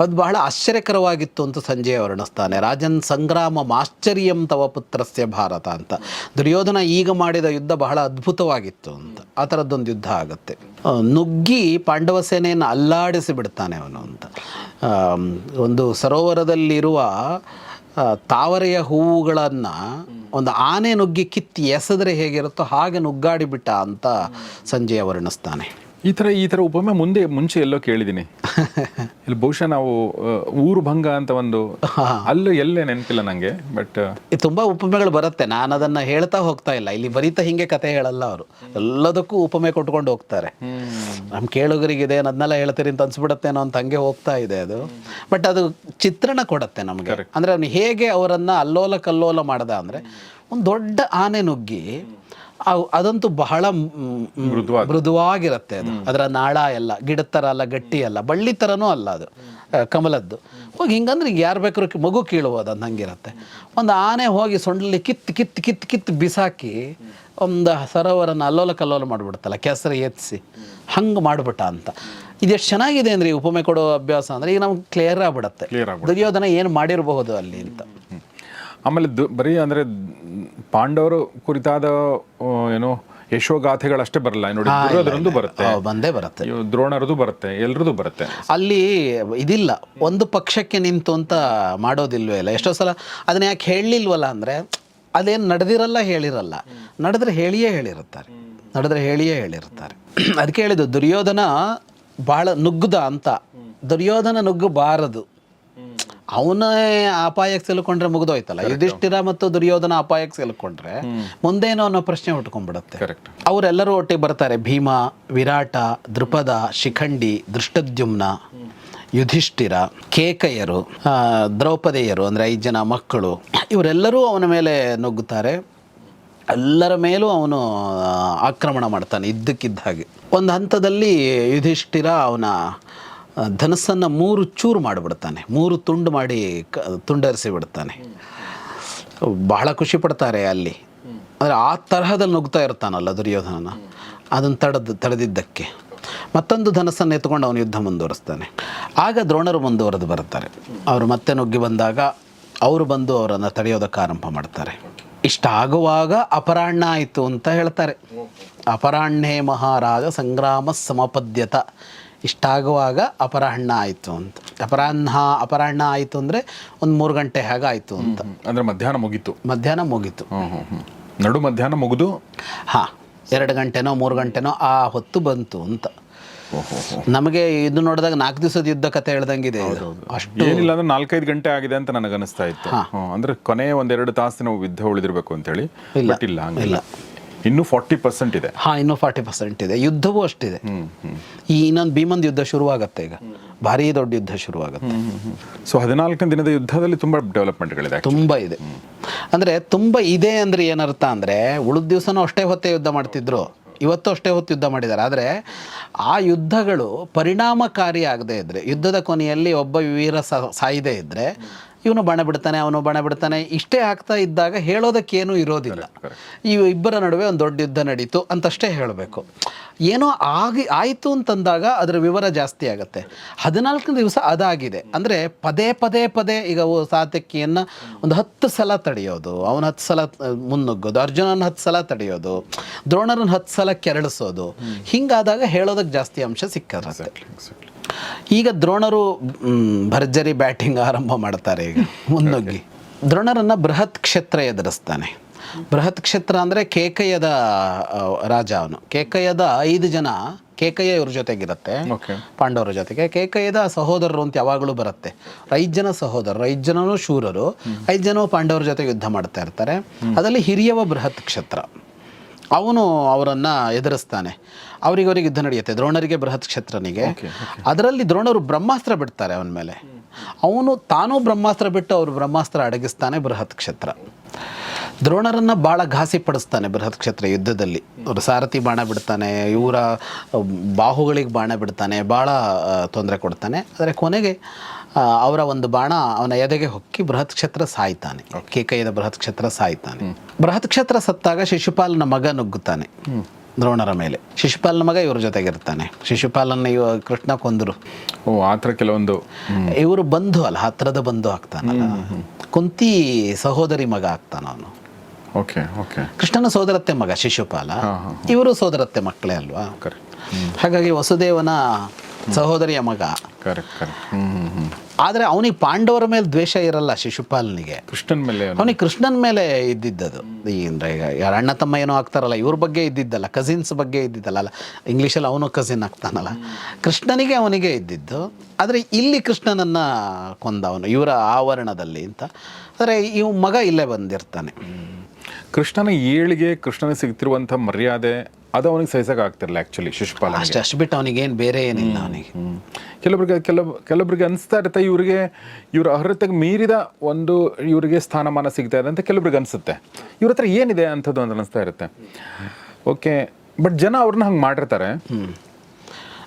ಅದು ಬಹಳ ಆಶ್ಚರ್ಯಕರವಾಗಿತ್ತು ಅಂತ ಸಂಜಯ್ ವರ್ಣಿಸ್ತಾನೆ ರಾಜನ್ ಸಂಗ್ರಾಮ ಮಾಶ್ಚರ್ಯಂ ತವ ಪುತ್ರಸ್ಯ ಭಾರತ ಅಂತ. ದುರ್ಯೋಧನ ಈಗ ಮಾಡಿದ ಯುದ್ಧ ಬಹಳ ಅದ್ಭುತವಾಗಿತ್ತು ಅಂತ. ಆ ಥರದ್ದೊಂದು ಯುದ್ಧ ಆಗುತ್ತೆ. ನುಗ್ಗಿ ಪಾಂಡವ ಸೇನೆಯನ್ನು ಅಲ್ಲಾಡಿಸಿ ಬಿಡ್ತಾನೆ ಅವನು ಅಂತ. ಒಂದು ಸರೋವರದಲ್ಲಿರುವ ತಾವರೆಯ ಹೂವುಗಳನ್ನು ಒಂದು ಆನೆ ನುಗ್ಗಿ ಕಿತ್ತಿ ಎಸೆದ್ರೆ ಹೇಗಿರುತ್ತೋ ಹಾಗೆ ನುಗ್ಗಾಡಿಬಿಟ್ಟ ಅಂತ ಸಂಜಯ ವರ್ಣಿಸ್ತಾನೆ ಈ ತರ ಈ ತರ ಉಪಮೆ ಮುಂದೆ ಮುಂಚೆ ಎಲ್ಲೋ ಕೇಳಿದ್ದೀನಿ. ಇಲ್ಲಿ ಬಹುಶಃ ನಾವು ಊರು ಭಂಗ ಅಂತ ಒಂದು ಅಲ್ಲೂ ಎಲ್ಲೇ ನೆನಪಿಲ್ಲ ನನಗೆ ಬಟ್ ತುಂಬ ಉಪಮೆಗಳು ಬರುತ್ತೆ. ನಾನು ಅದನ್ನು ಹೇಳ್ತಾ ಹೋಗ್ತಾ ಇಲ್ಲ. ಇಲ್ಲಿ ಬರೀತಾ ಹಿಂಗೆ ಕತೆ ಹೇಳಲ್ಲ ಅವರು. ಎಲ್ಲದಕ್ಕೂ ಉಪಮೆ ಕೊಟ್ಕೊಂಡು ಹೋಗ್ತಾರೆ. ನಮ್ಮ ಕೇಳುಗರಿಗಿದೆ ಅದನ್ನೆಲ್ಲ ಹೇಳ್ತೀರಿ ಅಂತ ಅನ್ಸ್ಬಿಡತ್ತೇನೋ ಅಂತ ಹಂಗೆ ಹೋಗ್ತಾ ಇದೆ ಅದು. ಬಟ್ ಅದು ಚಿತ್ರಣ ಕೊಡತ್ತೆ ನಮಗೆ. ಅಂದರೆ ಅವನು ಹೇಗೆ ಅವರನ್ನು ಅಲ್ಲೋಲ ಕಲ್ಲೋಲ ಮಾಡ್ದ ಅಂದರೆ ಒಂದು ದೊಡ್ಡ ಆನೆ ನುಗ್ಗಿ ಅದಂತೂ ಬಹಳ ಮೃದುವಾಗಿರುತ್ತೆ ಅದು. ಅದರ ನಾಳ ಎಲ್ಲ ಗಿಡದ ಥರ ಅಲ್ಲ ಗಟ್ಟಿ ಅಲ್ಲ ಬಳ್ಳಿ ಥರನೂ ಅಲ್ಲ ಅದು ಕಮಲದ್ದು. ಹೋಗಿ ಹಿಂಗಂದ್ರೆ ಈಗ ಯಾರು ಬೇಕಾದ್ರೂ ಮಗು ಕೀಳುವುದು ಅದು ಹಂಗಿರುತ್ತೆ. ಒಂದು ಆನೆ ಹೋಗಿ ಸೊಂಡಲ್ಲಿ ಕಿತ್ತು ಕಿತ್ತು ಕಿತ್ತು ಕಿತ್ತು ಬಿಸಾಕಿ ಒಂದು ಸರೋವರನ ಅಲ್ಲೋಲ ಕಲ್ಲೋಲ ಮಾಡಿಬಿಡ್ತಲ್ಲ ಕೆಸರು ಎತ್ತಿಸಿ ಹಂಗೆ ಮಾಡಿಬಿಟ್ಟ ಅಂತ. ಇದೆಷ್ಟು ಚೆನ್ನಾಗಿದೆ ಅಂದರೆ ಈ ಉಪಮೆ ಕೊಡೋ ಅಭ್ಯಾಸ ಅಂದರೆ ಈಗ ನಮ್ಗೆ ಕ್ಲಿಯರ್ ಆಗಿಬಿಡುತ್ತೆ. ದುರ್ಯೋಧನ ಏನು ಮಾಡಿರಬಹುದು ಅಲ್ಲಿ ಅಂತ. ಆಮೇಲೆ ದು ಬರೀ ಅಂದ್ರೆ ಪಾಂಡವರು ಕುರಿತಾದ ಏನು ಯಶೋಗಾಥೆಗಳಷ್ಟೇ ಬರಲ್ಲ. ನೋಡಿ ಬರುತ್ತೆ. ಬಂದೇ ಬರುತ್ತೆ. ದ್ರೋಣರದು ಬರುತ್ತೆ ಎಲ್ರದು ಬರುತ್ತೆ. ಅಲ್ಲಿ ಇದಿಲ್ಲ. ಒಂದು ಪಕ್ಷಕ್ಕೆ ನಿಂತು ಅಂತ ಮಾಡೋದಿಲ್ವೇ ಇಲ್ಲ. ಎಷ್ಟೋ ಸಲ ಅದನ್ನ ಯಾಕೆ ಹೇಳಲಿಲ್ವಲ್ಲ ಅಂದರೆ ಅದೇನು ನಡೆದಿರಲ್ಲ ಹೇಳಿರಲ್ಲ. ನಡೆದ್ರೆ ಹೇಳಿಯೇ ಹೇಳಿರುತ್ತಾರೆ. ನಡೆದ್ರೆ ಹೇಳಿಯೇ ಹೇಳಿರ್ತಾರೆ ಅದಕ್ಕೆ ಹೇಳಿದ್ದು ದುರ್ಯೋಧನ ಭಾಳ ನುಗ್ಗದ ಅಂತ. ದುರ್ಯೋಧನ ನುಗ್ಗಬಾರದು. ಅವನೇ ಅಪಾಯಕ್ಕೆ ಸಿಲುಕೊಂಡ್ರೆ ಮುಗಿದೋಯ್ತಲ್ಲ. ಯುಧಿಷ್ಠಿರ ಮತ್ತು ದುರ್ಯೋಧನ ಅಪಾಯಕ್ಕೆ ಸಿಲುಕೊಂಡ್ರೆ ಮುಂದೇನೋ ಅನ್ನೋ ಪ್ರಶ್ನೆ ಹುಟ್ಕೊಂಡ್ಬಿಡುತ್ತೆ ಅವರೆಲ್ಲರೂ ಒಟ್ಟಿಗೆ ಬರ್ತಾರೆ. ಭೀಮ ವಿರಾಟ ದೃಪದ ಶಿಖಂಡಿ ದೃಷ್ಟದ್ಯುಮ್ನ ಯುಧಿಷ್ಠಿರ ಕೇಕಯ್ಯರು ದ್ರೌಪದಿಯರು ಅಂದರೆ ಐದು ಜನ ಮಕ್ಕಳು. ಇವರೆಲ್ಲರೂ ಅವನ ಮೇಲೆ ನುಗ್ಗುತ್ತಾರೆ. ಎಲ್ಲರ ಮೇಲೂ ಅವನು ಆಕ್ರಮಣ ಮಾಡ್ತಾನೆ ಇದ್ದಕ್ಕಿದ್ದ ಹಾಗೆ. ಒಂದು ಹಂತದಲ್ಲಿ ಯುಧಿಷ್ಠಿರ ಅವನ ಧನಸ್ಸನ್ನು ಮೂರು ಚೂರು ಮಾಡಿಬಿಡ್ತಾನೆ. ಮೂರು ತುಂಡು ಮಾಡಿ ಕ, ತುಂಡರಿಸಿ ಬಿಡ್ತಾನೆ. ಬಹಳ ಖುಷಿ ಪಡ್ತಾರೆ ಅಲ್ಲಿ. ಅಂದರೆ ಆ ತರಹದಲ್ಲಿ ನುಗ್ತಾ ಇರ್ತಾನಲ್ಲ ದುರ್ಯೋಧನನ. ಅದನ್ನು ತಡೆದು, ತಡೆದಿದ್ದಕ್ಕೆ. ಮತ್ತೊಂದು ಧನಸ್ಸನ್ನು ಎತ್ಕೊಂಡು ಅವನು ಯುದ್ಧ ಮುಂದುವರಿಸ್ತಾನೆ. ಆಗ ದ್ರೋಣರು ಮುಂದುವರೆದು ಬರುತ್ತಾರೆ. ಅವರು ಮತ್ತೆ ನುಗ್ಗಿ ಬಂದಾಗ ಅವರು ಬಂದು ಅವರನ್ನು ತಡೆಯೋದಕ್ಕೆ ಆರಂಭ ಮಾಡ್ತಾರೆ. ಇಷ್ಟ ಆಗುವಾಗ ಅಪರಾಹ್ನ ಆಯಿತು ಅಂತ ಹೇಳ್ತಾರೆ. ಅಪರಾಹ್ಣೇ ಮಹಾರಾಜ ಸಂಗ್ರಾಮ ಸಮಪದ್ಯತ. ಇಷ್ಟಾಗುವಾಗ ಅಪರಾಹ್ನ ಆಯಿತು ಅಂತ. ಅಪರಾಹ್ನ ಅಪರಾಹ್ನ ಆಯಿತು ಅಂದರೆ ಒಂದು ಮೂರು ಗಂಟೆ ಹಾಗೆ ಆಯಿತು ಅಂತ. ಅಂದರೆ ಮಧ್ಯಾಹ್ನ ಮುಗೀತು. ಮಧ್ಯಾಹ್ನ ಮುಗೀತು. ನಡು ಮಧ್ಯಾಹ್ನ ಮುಗಿದು? ಹಾಂ ಎರಡು ಗಂಟೆನೋ ಮೂರು ಗಂಟೆನೋ ಆ ಹೊತ್ತು ಬಂತು ಅಂತ. ನಮಗೆ ಇದು ನೋಡಿದಾಗ ನಾಲ್ಕು ದಿವಸದ ಯುದ್ಧ ಕತೆ ಹೇಳ್ದಂಗಿದೆ ಇದೆ. ಅಷ್ಟು ಏನಿಲ್ಲ ಅಂದ್ರೆ ನಾಲ್ಕೈದು ಗಂಟೆ ಆಗಿದೆ ಅಂತ ನನಗೆ ಅನಿಸ್ತಾ ಇತ್ತು. ಅಂದ್ರೆ ಕೊನೆ ಒಂದೆರಡು ತಾಸು ನಾವು ಯುದ್ಧ ಉಳಿದಿರ್ಬೇಕು ಅಂತೇಳಿ ಬಟ್ ಇಲ್ಲ ಹಂಗಿಲ್ಲ. ಇನ್ನು ಫಾರ್ಟಿ ಪರ್ಸೆಂಟ್ ಇದೆ. ಹಾಂ ಇನ್ನೂ ಫಾರ್ಟಿ ಪರ್ಸೆಂಟ್ ಇದೆ. ಯುದ್ಧವೂ ಅಷ್ಟಿದೆ. ಈ ಇನ್ನೊಂದು ಭೀಮಂದ್ ಯುದ್ಧ ಶುರುವಾಗತ್ತೆ ಈಗ. ಭಾರಿ ದೊಡ್ಡ ಯುದ್ಧ ಶುರುವಾಗುತ್ತೆ. ಸೊ ಹದಿನಾಲ್ಕನೇ ದಿನದ ಯುದ್ಧದಲ್ಲಿ ತುಂಬ ಡೆವಲಪ್ಮೆಂಟ್ಗಳಿದೆ ತುಂಬ ಇದೆ. ಅಂದರೆ ತುಂಬ ಇದೆ ಅಂದರೆ ಏನರ್ಥ ಅಂದರೆ ಉಳಿದ ದಿವಸನೂ ಅಷ್ಟೇ ಹೊತ್ತೇ ಯುದ್ಧ ಮಾಡ್ತಿದ್ರು. ಇವತ್ತು ಅಷ್ಟೇ ಹೊತ್ತು ಯುದ್ಧ ಮಾಡಿದ್ದಾರೆ ಆದರೆ ಆ ಯುದ್ಧಗಳು ಪರಿಣಾಮಕಾರಿ ಆಗದೇ ಇದ್ದರೆ ಯುದ್ಧದ ಕೊನೆಯಲ್ಲಿ ಒಬ್ಬ ವೀರ ಸಾಯದೇ ಇದ್ದರೆ ಇವನು ಬಣ ಬಿಡ್ತಾನೆ ಅವನು ಬಣ ಬಿಡ್ತಾನೆ. ಇಷ್ಟೇ ಆಗ್ತಾ ಇದ್ದಾಗ ಹೇಳೋದಕ್ಕೇನೂ ಇರೋದಿಲ್ಲ. ಈ ಇಬ್ಬರ ನಡುವೆ ಒಂದು ದೊಡ್ಡ ಯುದ್ಧ ನಡೀತು ಅಂತಷ್ಟೇ ಹೇಳಬೇಕು. ಏನೋ ಆಗಿ ಆಯಿತು ಅಂತಂದಾಗ ಅದರ ವಿವರ ಜಾಸ್ತಿ ಆಗುತ್ತೆ. ಹದಿನಾಲ್ಕನೇ ದಿವಸ ಅದಾಗಿದೆ. ಅಂದರೆ ಪದೇ ಪದೇ ಪದೇ ಈಗ ಸಾತಕ್ಕಿಯನ್ನು ಸಾತಕಿಯನ್ನು ಒಂದು ಹತ್ತು ಸಲ ತಡೆಯೋದು ಅವನ ಹತ್ತು ಸಲ ಮುನ್ನುಗ್ಗೋದು ಅರ್ಜುನನ ಹತ್ತು ಸಲ ತಡೆಯೋದು ದ್ರೋಣರನ್ನ ಹತ್ತು ಸಲ ಕೆರಳಿಸೋದು ಹಿಂಗಾದಾಗ ಹೇಳೋದಕ್ಕೆ ಜಾಸ್ತಿ ಅಂಶ ಸಿಕ್ಕಿರುತ್ತೆ ಈಗ ದ್ರೋಣರು ಭರ್ಜರಿ ಬ್ಯಾಟಿಂಗ್ ಆರಂಭ ಮಾಡ್ತಾರೆ ಈಗ. ಮುನ್ನುಗ್ಗಿ ದ್ರೋಣರನ್ನು ಬೃಹತ್ ಕ್ಷೇತ್ರ ಎದುರಿಸ್ತಾನೆ. ಬೃಹತ್ ಕ್ಷೇತ್ರ ಅಂದರೆ ಕೇಕಯ್ಯದ ರಾಜ ಅವನು. ಕೇಕಯ್ಯದ ಐದು ಜನ ಕೇಕಯ್ಯ ಇವ್ರ ಜೊತೆಗಿರುತ್ತೆ. ಪಾಂಡವರ ಜೊತೆಗೆ. ಕೇಕಯ್ಯದ ಸಹೋದರರು ಅಂತ ಯಾವಾಗಲೂ ಬರುತ್ತೆ. ಐದು ಜನ ಸಹೋದರರು ಐದು ಜನನೂ ಶೂರರು ಐದು ಜನ ಪಾಂಡವರ ಜೊತೆ ಯುದ್ಧ ಮಾಡ್ತಾ ಇರ್ತಾರೆ. ಅದರಲ್ಲಿ ಹಿರಿಯವ ಬೃಹತ್ ಕ್ಷೇತ್ರ. ಅವನು ಅವರನ್ನು ಎದುರಿಸ್ತಾನೆ. ಅವರಿಗವರಿಗೆ ಯುದ್ಧ ನಡೆಯುತ್ತೆ ದ್ರೋಣರಿಗೆ ಬೃಹತ್ ಕ್ಷೇತ್ರನಿಗೆ. ಅದರಲ್ಲಿ ದ್ರೋಣರು ಬ್ರಹ್ಮಾಸ್ತ್ರ ಬಿಡ್ತಾರೆ ಅವನ ಮೇಲೆ. ಅವನು ತಾನೂ ಬ್ರಹ್ಮಾಸ್ತ್ರ ಬಿಟ್ಟು ಅವರು ಬ್ರಹ್ಮಾಸ್ತ್ರ ಅಡಗಿಸ್ತಾನೆ ಬೃಹತ್ ಕ್ಷೇತ್ರ. ದ್ರೋಣರನ್ನು ಭಾಳ ಘಾಸಿ ಪಡಿಸ್ತಾನೆ ಬೃಹತ್ ಕ್ಷೇತ್ರ ಯುದ್ಧದಲ್ಲಿ. ಅವರು ಸಾರಥಿ ಬಾಣ ಬಿಡ್ತಾನೆ ಇವರ ಬಾಹುಗಳಿಗೆ ಬಾಣ ಬಿಡ್ತಾನೆ ಭಾಳ ತೊಂದರೆ ಕೊಡ್ತಾನೆ. ಆದರೆ ಕೊನೆಗೆ ಅವರ ಒಂದು ಬಾಣ ಅವನ ಎದೆಗೆ ಹೊಕ್ಕಿ ಬೃಹತ್ ಕ್ಷೇತ್ರ ಸಾಯ್ತಾನೆ. ಕೇಕೈದ ಬೃಹತ್ ಕ್ಷೇತ್ರ ಸಾಯ್ತಾನೆ. ಬೃಹತ್ ಕ್ಷೇತ್ರ ಸತ್ತಾಗ ಶಿಶುಪಾಲನ ಮಗ ನುಗ್ಗುತ್ತಾನೆ. ದ್ರೋಣರ ಮೇಲೆ. ಶಿಶುಪಾಲನ ಮಗ ಇವ್ರ ಜೊತೆಗಿರ್ತಾನೆ. ಶಿಶುಪಾಲನ ಇವ ಕೃಷ್ಣ ಕೊಂದರು. ಓ ಆ ಥರ ಕೆಲವೊಂದು. ಇವರು ಬಂಧು ಅಲ್ಲ ಹತ್ರದ ಬಂಧು ಆಗ್ತಾನಲ್ಲ. ಕುಂತಿ ಸಹೋದರಿ ಮಗ ಆಗ್ತಾನ ಅವನು. Okay okay. ಕೃಷ್ಣನ ಸೋದರತ್ತೆ ಮಗ ಶಿಶುಪಾಲ. ಇವರು ಸೋದರತ್ತೆ ಮಕ್ಕಳೇ ಅಲ್ವಾ? ಹಾಗಾಗಿ ವಸುದೇವನ ಸಹೋದರಿಯ ಮಗ. ಕರೆಕ್ಟ್ ಕರೆಕ್ಟ್ ಆದರೆ ಅವನಿಗೆ ಪಾಂಡವರ ಮೇಲೆ ದ್ವೇಷ ಇರಲ್ಲ ಶಿಶುಪಾಲನಿಗೆ. ಕೃಷ್ಣನ ಮೇಲೆ ಅವ್ನು- ಅವನಿಗೆ ಕೃಷ್ಣನ ಮೇಲೆ ಇದ್ದಿದ್ದದು. ಈ ಅಂದ್ರೆ ಈಗ ಯಾರ ಅಣ್ಣ ತಮ್ಮ ಏನೋ ಆಗ್ತಾರಲ್ಲ ಇವ್ರ ಬಗ್ಗೆ ಇದ್ದಿದ್ದಲ್ಲ ಕಸಿನ್ಸ್ ಬಗ್ಗೆ ಇದ್ದಿದ್ದಲ್ಲ ಅಲ್ಲ ಇಂಗ್ಲೀಷಲ್ಲಿ ಅವನು ಕಸಿನ್ ಆಗ್ತಾನಲ್ಲ. ಕೃಷ್ಣನಿಗೆ ಅವನಿಗೆ ಇದ್ದಿದ್ದು. ಆದರೆ ಇಲ್ಲಿ ಕೃಷ್ಣನನ್ನು ಕೊಂದವನು ಇವರ ಆವರಣದಲ್ಲಿ ಅಂತ. ಆದರೆ ಇವ್ ಮಗ ಇಲ್ಲೇ ಬಂದಿರ್ತಾನೆ. ಕೃಷ್ಣನ ಏಳಿಗೆ ಕೃಷ್ಣನಿಗೆ ಸಿಗ್ತಿರುವಂಥ ಮರ್ಯಾದೆ ಅದು ಅವನಿಗೆ ಸಹಿಸಕ್ಕೆ ಆಗ್ತಿರಲಿಲ್ಲ ಆ್ಯಕ್ಚುಲಿ ಶಿಶುಪಾಲ ಅಷ್ಟೇ ಅಷ್ಟು ಬಿಟ್ಟು ಅವನಿಗೇನು ಬೇರೆ ಏನಿಲ್ಲ ಅವನಿಗೆ. ಕೆಲವರಿಗೆ ಕೆಲವು ಕೆಲವರಿಗೆ ಅನಿಸ್ತಾ ಇರುತ್ತೆ ಇವರಿಗೆ ಇವರ ಅರ್ಹತೆಗೆ ಮೀರಿದ ಒಂದು ಇವರಿಗೆ ಸ್ಥಾನಮಾನ ಸಿಗ್ತಾ ಇದೆ ಅಂತ ಕೆಲವ್ರಿಗೆ ಅನಿಸುತ್ತೆ. ಇವ್ರ ಹತ್ರ ಏನಿದೆ ಅಂಥದ್ದು ಅಂತ ಅನಿಸ್ತಾ ಇರುತ್ತೆ. ಓಕೆ ಬಟ್ ಜನ ಅವ್ರನ್ನ ಹಂಗೆ ಮಾಡಿರ್ತಾರೆ.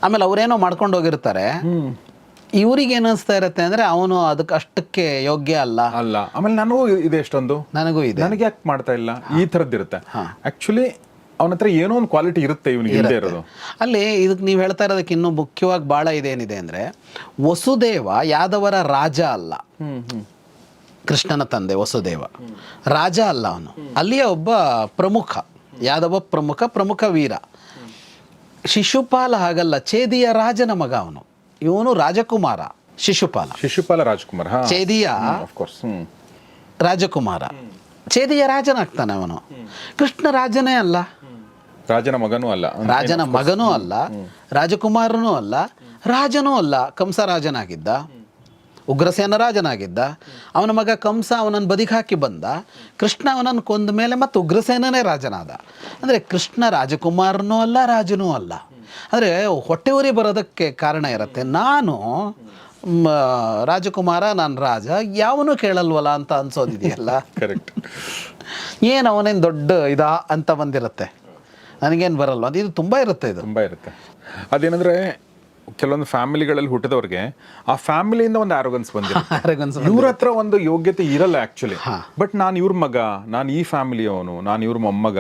ಆಮೇಲೆ ಅವರೇನೋ ಮಾಡ್ಕೊಂಡು ಹೋಗಿರ್ತಾರೆ. ಇವ್ರಿಗೆ ಅನಿಸ್ತಾ ಇರುತ್ತೆ ಅಂದರೆ ಅವನು ಅದಕ್ಕೆ ಅಷ್ಟಕ್ಕೆ ಯೋಗ್ಯ ಅಲ್ಲ. ಅಲ್ಲ. ಆಮೇಲೆ ನನಗೂ ಇದೆ ಎಷ್ಟೊಂದು ನನಗೂ ಇದೆ. ನನಗೆ ಯಾಕೆ ಮಾಡ್ತಾ ಇಲ್ಲ? ಈ ಥರದ್ದಿರುತ್ತೆ. ಆ್ಯಕ್ಚುಲಿ ಅವನ ಹತ್ರ ಏನೋ ಒಂದು ಕ್ವಾಲಿಟಿ ಇರುತ್ತೆ ಇವನಿಗೆ ಇಲ್ಲದೆ ಇರೋದು. ಅಲ್ಲಿ ಇದಕ್ಕೆ ನೀವು ಹೇಳ್ತಾ ಇರೋದಕ್ಕೆ ಇನ್ನೂ ಮುಖ್ಯವಾಗಿ ಭಾಳ ಇದೇನಿದೆ ಅಂದರೆ ವಸುದೇವ ಯಾದವರ ರಾಜ ಅಲ್ಲ. ಕೃಷ್ಣನ ತಂದೆ ವಸುದೇವ. ರಾಜ ಅಲ್ಲ ಅವನು. ಅಲ್ಲಿಯ ಒಬ್ಬ ಪ್ರಮುಖ ಯಾದವ ಪ್ರಮುಖ ಪ್ರಮುಖ ವೀರ. ಶಿಶುಪಾಲ ಹಾಗಲ್ಲ ಚೇದಿಯ ರಾಜನ ಮಗ ಅವನು. ಇವನು ರಾಜಕುಮಾರ ಶಿಶುಪಾಲ. ಶಿಶುಪಾಲ ರಾಜಕುಮಾರ ಹ್ಮ್ ರಾಜಕುಮಾರ. ಚೇದಿಯ ರಾಜನಾಗ್ತಾನೆ ಅವನು. ಕೃಷ್ಣ ರಾಜನೇ ಅಲ್ಲ. ರಾಜನ ಮಗನೂ ಅಲ್ಲ. ರಾಜನ ಮಗನೂ ಅಲ್ಲ ರಾಜಕುಮಾರನೂ ಅಲ್ಲ ರಾಜನೂ ಅಲ್ಲ ಕಂಸ ರಾಜನಾಗಿದ್ದ ಉಗ್ರಸೇನ ರಾಜನಾಗಿದ್ದ. ಅವನ ಮಗ ಕಂಸ ಅವನನ್ನು ಬದಿಗೆ ಹಾಕಿ ಬಂದ ಕೃಷ್ಣ ಅವನನ್ನು ಕೊಂದ ಮೇಲೆ ಮತ್ತು ಉಗ್ರಸೇನನೇ ರಾಜನಾದ. ಅಂದರೆ ಕೃಷ್ಣ ರಾಜಕುಮಾರನೂ ಅಲ್ಲ ರಾಜನೂ ಅಲ್ಲ. ಅಂದರೆ ಹೊಟ್ಟೆ ಉರಿ ಬರೋದಕ್ಕೆ ಕಾರಣ ಇರುತ್ತೆ. ನಾನು ರಾಜಕುಮಾರ ನಾನು ರಾಜ ಯಾವನು ಕೇಳಲ್ವಲ್ಲ ಅಂತ ಅನ್ಸೋದಿದೆಯಲ್ಲ? ಕರೆಕ್ಟ್ ಏನು ಅವನೇನು ದೊಡ್ಡ ಇದಾ ಅಂತ ಬಂದಿರುತ್ತೆ. ನನಗೇನು ಬರಲ್ಲ. ಅದು ಇದು ತುಂಬ ಇರುತ್ತೆ ಇದು. ತುಂಬ ಇರುತ್ತೆ. ಅದೇನಂದರೆ ಕೆಲವೊಂದು ಫ್ಯಾಮಿಲಿಗಳಲ್ಲಿ ಹುಟ್ಟಿದವ್ರಿಗೆ ಆ ಫ್ಯಾಮಿಲಿಯಿಂದ ಒಂದು ಆರೋಗನ್ಸ್ Arrogance ಇವ್ರ ಹತ್ರ ಒಂದು ಯೋಗ್ಯತೆ ಇರಲ್ಲ ಆ್ಯಕ್ಚುಲಿ ಬಟ್ ನಾನು ಇವ್ರ ಮಗ ನಾನು ಈ ಫ್ಯಾಮಿಲಿಯವನು ನಾನು ಇವ್ರ ಮೊಮ್ಮಗ.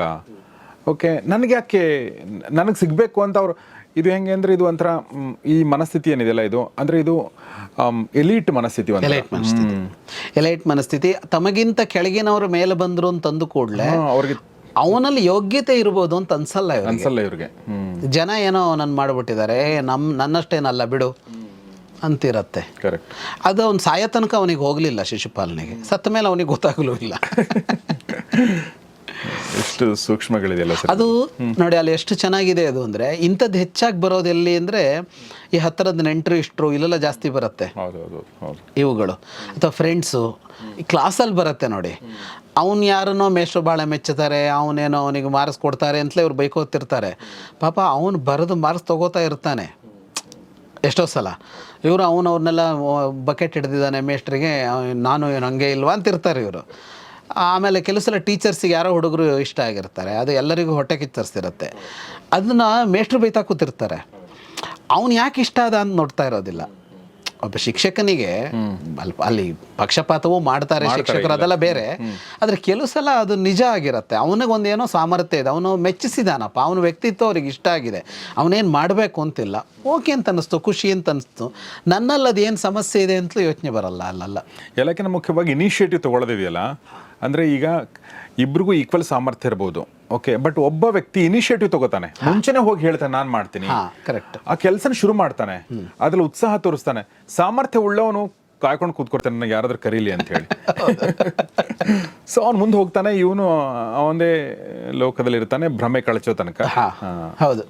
ಓಕೆ ನನಗೆ ಯಾಕೆ ನನಗೆ ಸಿಗಬೇಕು ಅಂತ ಅವ್ರು ಇದು ಹೆಂಗೆ ಅಂದರೆ ಇದು ಒಂಥರ ಈ ಮನಸ್ಥಿತಿ ಏನಿದೆಯಲ್ಲ ಇದು? ಅಂದರೆ ಇದು ಎಲೈಟ್ ಮನಸ್ಥಿತಿ. ಎಲೈಟ್ ಮನಸ್ಥಿತಿ. ಎಲೈಟ್ ಮನಸ್ಥಿತಿ. ತಮಗಿಂತ ಕೆಳಗಿನವರು ಮೇಲೆ ಬಂದರು ಅಂತಂದು ಕೂಡಲೇ ಅವ್ರಿಗೆ ಅವನಲ್ಲಿ ಯೋಗ್ಯತೆ ಇರ್ಬೋದು ಅಂತ ಅನ್ಸಲ್ಲ ಇವ್ರಿಗೆ. ಅನ್ಸಲ್ಲ ಇವ್ರಿಗೆ. ಜನ ಏನೋ ನನ್ನ ಮಾಡಿಬಿಟ್ಟಿದ್ದಾರೆ ನಮ್ಮ ನನ್ನಷ್ಟೇನಲ್ಲ ಬಿಡು ಅಂತಿರತ್ತೆ. ಕರೆಕ್ಟ್ ಅದು ಅವ್ನು ಸಾಯೋ ತನಕ ಅವನಿಗೆ ಹೋಗಲಿಲ್ಲ ಶಿಶುಪಾಲನೆಗೆ. ಸತ್ತ ಮೇಲೆ ಅವನಿಗೆ ಗೊತ್ತಾಗಲೂ ಇಲ್ಲ. ಎಷ್ಟು ಸೂಕ್ಷ್ಮಗಳಿದೆಯಲ್ಲ ಸರ್? ಅದು ನೋಡಿ ಅಲ್ಲಿ ಎಷ್ಟು ಚೆನ್ನಾಗಿದೆ ಅದು ಅಂದರೆ ಇಂಥದ್ದು ಹೆಚ್ಚಾಗಿ ಬರೋದು ಎಲ್ಲಿ ಅಂದರೆ ಈ ಹತ್ತಿರದ ನೆಂಟರು ಇಷ್ಟರು ಇಲ್ಲೆಲ್ಲ ಜಾಸ್ತಿ ಬರುತ್ತೆ. ಇವುಗಳು. ಅಥವಾ ಫ್ರೆಂಡ್ಸು ಕ್ಲಾಸಲ್ಲಿ ಬರುತ್ತೆ ನೋಡಿ. ಅವನು ಯಾರನ್ನೋ ಮೇಷ್ಟ್ರು ಭಾಳ ಮೆಚ್ಚುತ್ತಾರೆ ಅವನೇನೋ ಅವನಿಗೆ ಮಾರ್ಕ್ಸ್ ಕೊಡ್ತಾರೆ ಅಂತಲೇ ಇವ್ರು ಬೈಕೋತಿರ್ತಾರೆ. ಪಾಪ ಅವನು ಬರೆದು ಮಾರ್ಕ್ಸ್ ತೊಗೋತಾ ಇರ್ತಾನೆ. ಎಷ್ಟೋ ಸಲ. ಇವರು ಅವನು ಅವ್ರನ್ನೆಲ್ಲ ಬಕೆಟ್ ಹಿಡ್ದಿದ್ದಾನೆ ಮೇಷ್ಟ್ರಿಗೆ ನಾನು ಏನು ಹಂಗೆ ಇಲ್ವಾ ಅಂತಿರ್ತಾರೆ ಇವರು. ಆಮೇಲೆ ಕೆಲವು ಸಲ ಟೀಚರ್ಸಿಗೆ ಯಾರೋ ಹುಡುಗರು ಇಷ್ಟ ಆಗಿರ್ತಾರೆ. ಅದು ಎಲ್ಲರಿಗೂ ಹೊಟ್ಟೆ ಕಿಚ್ಚರಿಸ್ತಿರುತ್ತೆ ಅದನ್ನು ಮೇಷ್ಟ್ರು ಬೈತಾ ಕೂತಿರ್ತಾರೆ. ಅವನು ಯಾಕೆ ಇಷ್ಟ ಅದ ಅಂತ ನೋಡ್ತಾ ಇರೋದಿಲ್ಲ. ಒಬ್ಬ ಶಿಕ್ಷಕನಿಗೆ ಅಲ್ಪ ಅಲ್ಲಿ ಪಕ್ಷಪಾತವೂ ಮಾಡ್ತಾರೆ ಶಿಕ್ಷಕರು ಅದೆಲ್ಲ ಬೇರೆ. ಆದರೆ ಕೆಲವು ಸಲ ಅದು ನಿಜ ಆಗಿರುತ್ತೆ. ಅವನಿಗೊಂದು ಒಂದೇನೋ ಸಾಮರ್ಥ್ಯ ಇದೆ. ಅವನು ಮೆಚ್ಚಿಸಿದಾನಪ್ಪ. ಅವನ ವ್ಯಕ್ತಿತ್ವ ಅವ್ರಿಗೆ ಇಷ್ಟ ಆಗಿದೆ. ಅವನೇನು ಮಾಡಬೇಕು ಅಂತಿಲ್ಲ. ಓಕೆ ಅಂತ ಅನ್ನಿಸ್ತು ಖುಷಿ ಅಂತ ಅನ್ನಿಸ್ತು. ನನ್ನಲ್ಲಿ ಅದೇನು ಸಮಸ್ಯೆ ಇದೆ ಅಂತಲೂ ಯೋಚನೆ ಬರಲ್ಲ ಅಲ್ಲಲ್ಲ. ಎಲ್ಲಕ್ಕಿಂತ ಮುಖ್ಯವಾಗಿ ಇನಿಷಿಯೇಟಿವ್ ತಗೊಳ್ಳೋದಿದೆಯಲ್ಲ ಅಂದರೆ ಈಗ ಇಬ್ರಿಗೂ ಈಕ್ವಲ್ ಸಾಮರ್ಥ್ಯ ಇರ್ಬೋದು. ಓಕೆ ಬಟ್ ಒಬ್ಬ ವ್ಯಕ್ತಿ ಇನಿಷಿಯೇಟಿವ್ ತಗೋತಾನೆ. ಮುಂಚೆನೆ ಹೋಗಿ ಹೇಳ್ತಾನೆ ನಾನು ಮಾಡ್ತೀನಿ. ಕರೆಕ್ಟ್ ಆ ಕೆಲಸನ ಶುರು ಮಾಡ್ತಾನೆ. ಅದ್ರಲ್ಲಿ ಉತ್ಸಾಹ ತೋರಿಸ್ತಾನೆ. ಸಾಮರ್ಥ್ಯ ಉಳ್ಳವನು ಕಾಯ್ಕೊಂಡು ಕೂತ್ಕೊಡ್ತಾನೆ ನನಗೆ ಯಾರಾದ್ರೂ ಕರೀಲಿ ಅಂತ ಹೇಳಿ. ಸೊ ಅವ್ನು ಮುಂದೆ ಹೋಗ್ತಾನೆ ಇವನು ಅವನದೇ ಲೋಕದಲ್ಲಿ ಇರ್ತಾನೆ ಭ್ರಮೆ ಕಳಚೋ ತನಕ. ಹಾ ಹೌದು.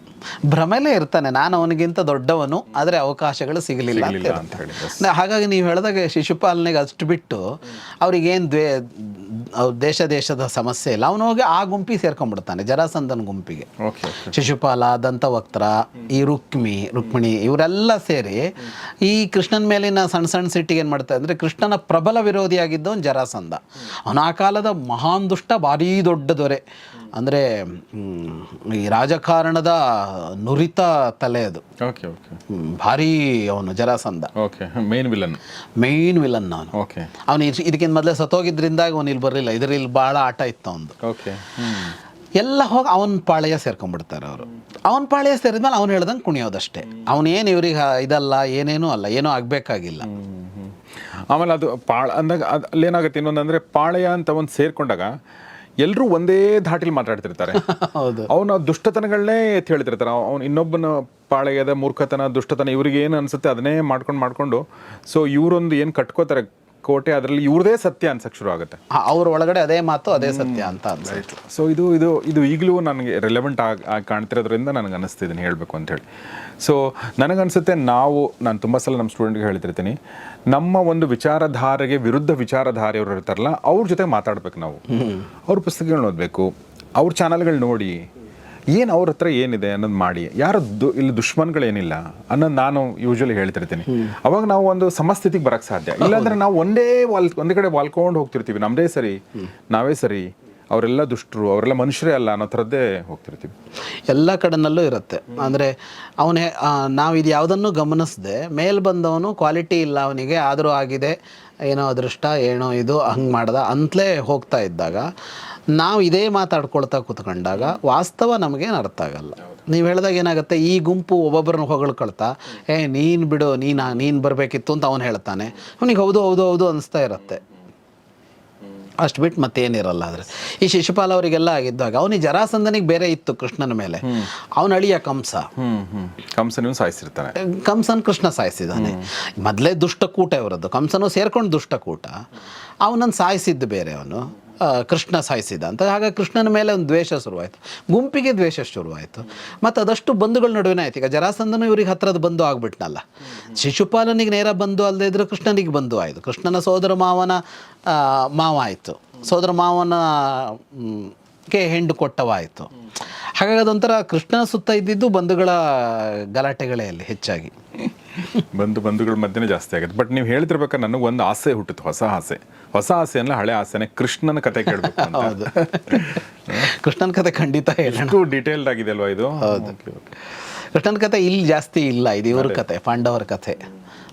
ಭ್ರಮೆಲೇ ಇರ್ತಾನೆ ನಾನು ಅವನಿಗಿಂತ ದೊಡ್ಡವನು ಆದರೆ ಅವಕಾಶಗಳು ಸಿಗಲಿಲ್ಲ ಅಂತ ಹೇಳಿ. ಹಾಗಾಗಿ ನೀವು ಹೇಳಿದಾಗ ಶಿಶುಪಾಲನೆಗೆ ಅಷ್ಟು ಬಿಟ್ಟು ಅವ್ರಿಗೇನು ದ್ವೇ ದೇಶ ದೇಶದ ಸಮಸ್ಯೆ ಇಲ್ಲ. ಅವನು ಹೋಗಿ ಆ ಗುಂಪಿಗೆ ಸೇರ್ಕೊಂಡ್ಬಿಡ್ತಾನೆ ಜರಾಸಂಧನ ಗುಂಪಿಗೆ. ಶಿಶುಪಾಲ ದಂತವಕ್ತ್ರ ಈ ರುಕ್ಮಿ ರುಕ್ಮಿಣಿ ಇವರೆಲ್ಲ ಸೇರಿ ಈ ಕೃಷ್ಣನ ಮೇಲಿನ ಸಣ್ಣ ಸಣ್ಣ ಸಿಟ್ಟಿಗೆ ಏನು ಮಾಡ್ತಾ ಅಂದರೆ ಕೃಷ್ಣನ ಪ್ರಬಲ ವಿರೋಧಿಯಾಗಿದ್ದವನು ಜರಾಸಂಧ. ಅವನು ಆ ಕಾಲದ ಮಹಾನ್ ದುಷ್ಟ ಭಾರೀ ದೊಡ್ಡ ದೊರೆ. ಅಂದರೆ ಈ ರಾಜಕಾರಣದ ನುರಿತ ತಲೆ ಅದು. ಓಕೆ ಓಕೆ ಭಾರೀ ಅವನು Jarasandha. Okay main villain main villain ಅವನು. ಓಕೆ ಅವನು ಇದಕ್ಕಿಂತ ಮೊದಲೇ ಸತ್ತೋಗಿದ್ದರಿಂದಾಗಿ ಅವನು ಇಲ್ಲಿ ಬರಲಿಲ್ಲ. ಇದರಲ್ಲಿ ಭಾಳ ಆಟ ಇತ್ತು ಅವನು ಓಕೆ ಎಲ್ಲ ಹೋಗಿ ಅವನ ಪಾಳೆಯ ಸೇರ್ಕೊಂಡ್ಬಿಡ್ತಾರೆ ಅವರು. ಅವನ ಪಾಳೆಯ ಸೇರಿದ್ಮೇಲೆ ಅವ್ನು ಹೇಳ್ದಂಗೆ ಕುಣಿಯೋದಷ್ಟೇ. ಅವನೇನು ಇವ್ರಿಗೆ ಇದಲ್ಲ ಏನೇನೂ ಅಲ್ಲ ಏನೂ ಆಗಬೇಕಾಗಿಲ್ಲ. ಆಮೇಲೆ ಅದು ಪಾಳ ಅಂದಾಗ ಅದು ಅಲ್ಲೇನಾಗುತ್ತೆ ಇನ್ನೊಂದಂದ್ರೆ ಪಾಳೆಯ ಅಂತ ಒಂದು ಸೇರ್ಕೊಂಡಾಗ ಎಲ್ಲರೂ ಒಂದೇ ಧಾಟಿಲಿ ಮಾತಾಡ್ತಿರ್ತಾರೆ. ಹೌದು. ಅವನ ದುಷ್ಟತನಗಳನ್ನೇ ಎತ್ತಿ ಹೇಳ್ತಿರ್ತಾರೆ. ಅವ್ನು ಇನ್ನೊಬ್ಬನ ಪಾಳೆಯದ ಮೂರ್ಖತನ ದುಷ್ಟತನ ಇವ್ರಿಗೆ ಏನು ಅನ್ಸುತ್ತೆ ಅದನ್ನೇ ಮಾಡ್ಕೊಂಡು ಮಾಡಿಕೊಂಡು. ಸೊ ಇವರೊಂದು ಏನು ಕಟ್ಕೋತಾರೆ ಕೋಟೆ ಅದರಲ್ಲಿ ಇವ್ರದೇ ಸತ್ಯ ಅನ್ಸಕ್ಕೆ ಶುರು ಆಗುತ್ತೆ. ಅವ್ರ ಒಳಗಡೆ ಅದೇ ಮಾತು ಅದೇ ಸತ್ಯ ಅಂತ ಅನ್ಸುತ್ತೆ. ಸೊ ಇದು ಇದು ಇದು ಈಗಲೂ ನನಗೆ ರೆಲೆವೆಂಟ್ ಆಗಿ ಕಾಣ್ತಿರೋದ್ರಿಂದ ನನಗೆ ಅನಿಸ್ತಿದ್ದೀನಿ ಹೇಳಬೇಕು ಅಂತೇಳಿ ಸೊ ನನಗನ್ಸುತ್ತೆ ನಾವು ನಾನು ತುಂಬ ಸಲ ನಮ್ಮ ಸ್ಟೂಡೆಂಟ್ಗೆ ಹೇಳ್ತಿರ್ತೀನಿ ನಮ್ಮ ಒಂದು ವಿಚಾರಧಾರೆಗೆ ವಿರುದ್ಧ ವಿಚಾರಧಾರೆಯವರು ಇರ್ತಾರಲ್ಲ ಅವ್ರ ಜೊತೆ ಮಾತಾಡ್ಬೇಕು ನಾವು. ಅವ್ರ ಪುಸ್ತಕಗಳನ್ನ ಓದಬೇಕು ಅವ್ರ ಚಾನಲ್ಗಳು ನೋಡಿ ಏನು ಅವ್ರ ಹತ್ರ ಏನಿದೆ ಅನ್ನೋದು ಮಾಡಿ. ಯಾರು ದು ಇಲ್ಲಿ ದುಶ್ಮನ್ಗಳೇನಿಲ್ಲ ಅನ್ನೋದು ನಾನು ಯೂಶಲಿ ಹೇಳ್ತಿರ್ತೀನಿ. ಅವಾಗ ನಾವು ಒಂದು ಸಮಸ್ಥಿತಿಗೆ ಬರಕ್ಕೆ ಸಾಧ್ಯ. ಇಲ್ಲಾಂದ್ರೆ ನಾವು ಒಂದೇ ವಾಲ್ ಒಂದೇ ಕಡೆ ವಾಲ್ಕೊಂಡು ಹೋಗ್ತಿರ್ತೀವಿ. ನಮ್ಮದೇ ಸರಿ ನಾವೇ ಸರಿ ಅವರೆಲ್ಲ ದುಷ್ಟರು ಅವರೆಲ್ಲ ಮನುಷ್ಯರೇ ಅಲ್ಲ ಅನ್ನೋ ಥರದ್ದೇ ಹೋಗ್ತಿರ್ತೀವಿ. ಎಲ್ಲ ಕಡೆನಲ್ಲೂ ಇರುತ್ತೆ. ಅಂದರೆ ಅವನೇ ನಾವು ಇದು ಯಾವುದನ್ನು ಗಮನಿಸದೆ ಮೇಲೆ ಬಂದವನು ಕ್ವಾಲಿಟಿ ಇಲ್ಲ ಅವನಿಗೆ ಆದರೂ ಆಗಿದೆ ಏನೋ ಅದೃಷ್ಟ ಏನೋ ಇದು ಹಂಗೆ ಮಾಡ್ದ ಅಂತಲೇ ಹೋಗ್ತಾ ಇದ್ದಾಗ ನಾವು ಇದೇ ಮಾತಾಡ್ಕೊಳ್ತಾ ಕೂತ್ಕೊಂಡಾಗ ವಾಸ್ತವ ನಮಗೇನು ಅರ್ಥ ಆಗಲ್ಲ. ನೀವು ಹೇಳಿದಾಗ ಏನಾಗುತ್ತೆ ಈ ಗುಂಪು ಒಬ್ಬೊಬ್ಬರನ್ನ ಹೊಗಳ್ಕೊಳ್ತಾ ಏ ನೀನು ಬಿಡು ನೀನು ನೀನು ಬರಬೇಕಿತ್ತು ಅಂತ ಅವನು ಹೇಳ್ತಾನೆ. ಅವನಿಗೆ ಹೌದು ಹೌದು ಹೌದು ಅನಿಸ್ತಾ ಇರುತ್ತೆ. ಅಷ್ಟು ಬಿಟ್ಟು ಮತ್ತೇನಿರಲ್ಲ ಆದರೆ. ಈ ಶಿಶುಪಾಲ ಅವರಿಗೆಲ್ಲ ಆಗಿದ್ದಾಗ ಅವನಿಗೆ ಜರಾಸಂದನಿಗೆ ಬೇರೆ ಇತ್ತು ಕೃಷ್ಣನ ಮೇಲೆ. ಅವನ ಅಳಿಯ ಕಂಸ. ಕಂಸನ ಸಾಯಿಸಿರ್ತಾನೆ. ಕಂಸನ್ ಕೃಷ್ಣ ಸಾಯಿಸಿದ್ದಾನೆ ಮೊದಲೇ ದುಷ್ಟಕೂಟ ಇವರದ್ದು. ಕಂಸನೂ ಸೇರ್ಕೊಂಡು ದುಷ್ಟಕೂಟ. ಅವನನ್ನು ಸಾಯಿಸಿದ್ದು ಬೇರೆ ಅವನು. ಕೃಷ್ಣ ಸಾಯಿಸಿದ ಅಂತ. ಹಾಗಾಗಿ ಕೃಷ್ಣನ ಮೇಲೆ ಒಂದು ದ್ವೇಷ ಶುರುವಾಯಿತು. ಗುಂಪಿಗೆ ದ್ವೇಷ ಶುರುವಾಯಿತು. ಮತ್ತು ಅದಷ್ಟು ಬಂಧುಗಳ ನಡುವೆ ಆಯ್ತು. ಈಗ ಜರಾಸಂದನ ಇವ್ರಿಗೆ ಹತ್ರದ ಬಂಧು ಆಗ್ಬಿಟ್ನಲ್ಲ. ಶಿಶುಪಾಲನಿಗೆ ನೇರ ಬಂಧು ಅಲ್ಲದೆ ಇದ್ರೆ ಕೃಷ್ಣನಿಗೆ ಬಂಧು ಆಯಿತು. ಕೃಷ್ಣನ ಸೋದರ ಮಾವನ ಮಾವ ಆಯಿತು. ಸೋದರ ಮಾವನ ಕೆ ಹೆಂಡು ಕೊಟ್ಟವ ಆಯಿತು ಹಾಗಾಗಿ ಅದೊಂಥರ ಕೃಷ್ಣನ ಸುತ್ತ ಇದ್ದಿದ್ದು ಬಂಧುಗಳ ಗಲಾಟೆಗಳೇ ಅಲ್ಲಿ ಹೆಚ್ಚಾಗಿ. ಬಂಧು ಬಂಧುಗಳ ಮಧ್ಯೆ ಜಾಸ್ತಿ ಆಗುತ್ತೆ. ಬಟ್ ನೀವು ಹೇಳ್ತಿರ್ಬೇಕಾದ್ರೆ ನನಗೆ ಒಂದು ಆಸೆ ಹುಟ್ಟಿತು ಹೊಸ ಆಸೆ. ಹೊಸ ಆಸೆ ಅಲ್ಲ ಹಳೆ ಆಸೆನೆ ಕೃಷ್ಣನ ಕತೆ ಕೇಳಬೇಕು ಹೌದು. ಕೃಷ್ಣನ ಕತೆ ಖಂಡಿತ ಎಷ್ಟು ಡೀಟೇಲ್ಡ್ ಆಗಿದೆ ಅಲ್ವಾ ಇದು? ಹೌದು. ಕೃಷ್ಣನ ಕತೆ ಇಲ್ಲಿ ಜಾಸ್ತಿ ಇಲ್ಲ ಇದು ಇವ್ರ ಕತೆ ಪಾಂಡವರ ಕತೆ.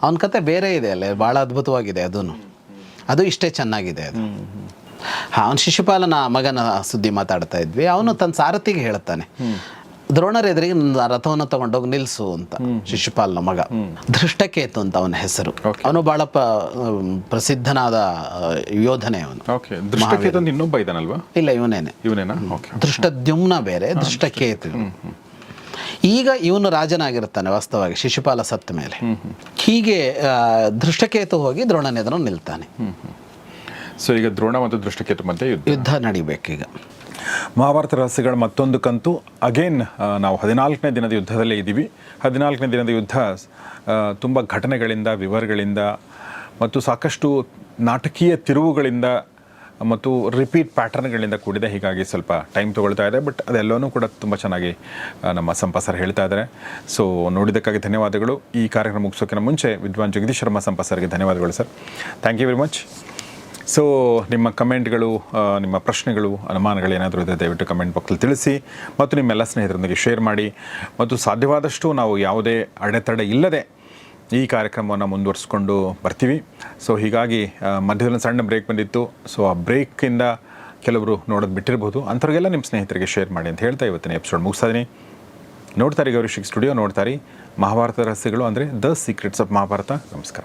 ಅವನ ಕತೆ ಬೇರೆ ಇದೆ ಅಲ್ಲ ಭಾಳ ಅದ್ಭುತವಾಗಿದೆ ಅದೂ ಅದು ಇಷ್ಟೇ ಚೆನ್ನಾಗಿದೆ ಅದು. ಹಾಂ ಅವನು ಶಿಶುಪಾಲನ ಮಗನ ಸುದ್ದಿ ಮಾತಾಡ್ತಾ ಇದ್ವಿ. ಅವನು ತನ್ನ ಸಾರಥಿಗೆ ಹೇಳ್ತಾನೆ ದ್ರೋಣರ ಎದುರಿಗೆ ನನ್ನ ರಥವನ್ನು ತಗೊಂಡೋಗಿ ನಿಲ್ಸು ಅಂತ ಶಿಶುಪಾಲನ ಮಗ. ಧೃಷ್ಟಕೇತು ಅಂತ ಅವನ ಹೆಸರು. ಅವನು ಬಹಳ ಪ್ರಸಿದ್ಧನಾದ ಯೋಧನೆ ಅವನು. ಇನ್ನೊಬ್ಬ ಇದ್ದಾನಲ್ವಾ? ಇಲ್ಲ ಇವನೇನೆ. ಇವನೇನಾ? ಓಕೆ ದೃಷ್ಟದ್ಯುಮ್ನ ಬೇರೆ ದೃಷ್ಟಕೇತು ಇವನು. ಈಗ ಇವನು ರಾಜನಾಗಿರ್ತಾನೆ ವಾಸ್ತವವಾಗಿ ಶಿಶುಪಾಲ ಸತ್ತ ಮೇಲೆ. ಹೀಗೆ ಧೃಷ್ಟಕೇತು ದೃಷ್ಟಕೇತು ಹೋಗಿ ದ್ರೋಣನೆದನು ನಿಲ್ತಾನೆ. ಸೊ ಈಗ ದ್ರೋಣ ಮತ್ತು ದೃಷ್ಟಕೇತು ಮಧ್ಯೆ ಯುದ್ಧ. ಯುದ್ಧ ನಡಿಬೇಕೀಗ. ಮಹಾಭಾರತ ರಹಸ್ಯಗಳ ಮತ್ತೊಂದು ಕಂತು. ಅಗೇನ್ ನಾವು ಹದಿನಾಲ್ಕನೇ ದಿನದ ಯುದ್ಧದಲ್ಲೇ ಇದ್ದೀವಿ. ಹದಿನಾಲ್ಕನೇ ದಿನದ ಯುದ್ಧ ತುಂಬ ಘಟನೆಗಳಿಂದ, ವಿವರಗಳಿಂದ ಮತ್ತು ಸಾಕಷ್ಟು ನಾಟಕೀಯ ತಿರುವುಗಳಿಂದ ಮತ್ತು ರಿಪೀಟ್ ಪ್ಯಾಟರ್ನ್ಗಳಿಂದ ಕೂಡಿದೆ. ಹೀಗಾಗಿ ಸ್ವಲ್ಪ ಟೈಮ್ ತೊಗೊಳ್ತಾ ಇದೆ. ಬಟ್ ಅದೆಲ್ಲವೂ ಕೂಡ ತುಂಬ ಚೆನ್ನಾಗಿ ನಮ್ಮ ಸಂಪಸರ್ ಹೇಳ್ತಾ ಇದ್ದಾರೆ. ಸೊ ನೋಡಿದ್ದಕ್ಕಾಗಿ ಧನ್ಯವಾದಗಳು. ಈ ಕಾರ್ಯಕ್ರಮ ಮುಗಿಸೋಕ್ಕಿಂತ ಮುಂಚೆ ವಿದ್ವಾನ್ ಜಗದೀಶ್ ಶರ್ಮಾ ಸಂಪಸರ್ಗೆ ಧನ್ಯವಾದಗಳು sir. Thank you very much so ನಿಮ್ಮ ಕಮೆಂಟ್ಗಳು ನಿಮ್ಮ ಪ್ರಶ್ನೆಗಳು, ಅನುಮಾನಗಳು ಏನಾದರೂ ಇದೆ ದಯವಿಟ್ಟು ಕಮೆಂಟ್ ಬಾಕ್ಸಲ್ಲಿ ತಿಳಿಸಿ ಮತ್ತು ನಿಮ್ಮೆಲ್ಲ ಸ್ನೇಹಿತರೊಂದಿಗೆ ಶೇರ್ ಮಾಡಿ ಮತ್ತು ಸಾಧ್ಯವಾದಷ್ಟು ನಾವು ಯಾವುದೇ ಅಡೆತಡೆ ಇಲ್ಲದೆ ಈ ಕಾರ್ಯಕ್ರಮವನ್ನು ಮುಂದುವರಿಸ್ಕೊಂಡು ಬರ್ತೀವಿ. ಸೊ ಹೀಗಾಗಿ ಮಧ್ಯದಲ್ಲಿ ಸಣ್ಣ ಬ್ರೇಕ್ ಬಂದಿತ್ತು. ಸೊ ಆ ಬ್ರೇಕಿಂದ ಕೆಲವರು ನೋಡೋದು ಬಿಟ್ಟಿರ್ಬೋದು. ಅಂಥವ್ರಿಗೆಲ್ಲ ನಿಮ್ಮ ಸ್ನೇಹಿತರಿಗೆ ಶೇರ್ ಮಾಡಿ ಅಂತ ಹೇಳ್ತಾ ಇವತ್ತಿನ ಎಪಿಸೋಡ್ ಮುಗಿಸ್ತಾ ಇದ್ದೀನಿ ನೋಡ್ತಾರೆ ಗೌರಿಶಿಕ್ ಸ್ಟುಡಿಯೋ ನೋಡ್ತಾರೆ ಮಹಾಭಾರತ ರಹಸ್ಯಗಳು ಅಂದರೆ ದ ಸೀಕ್ರೆಟ್ಸ್ ಆಫ್ ಮಹಾಭಾರತ. ನಮಸ್ಕಾರ.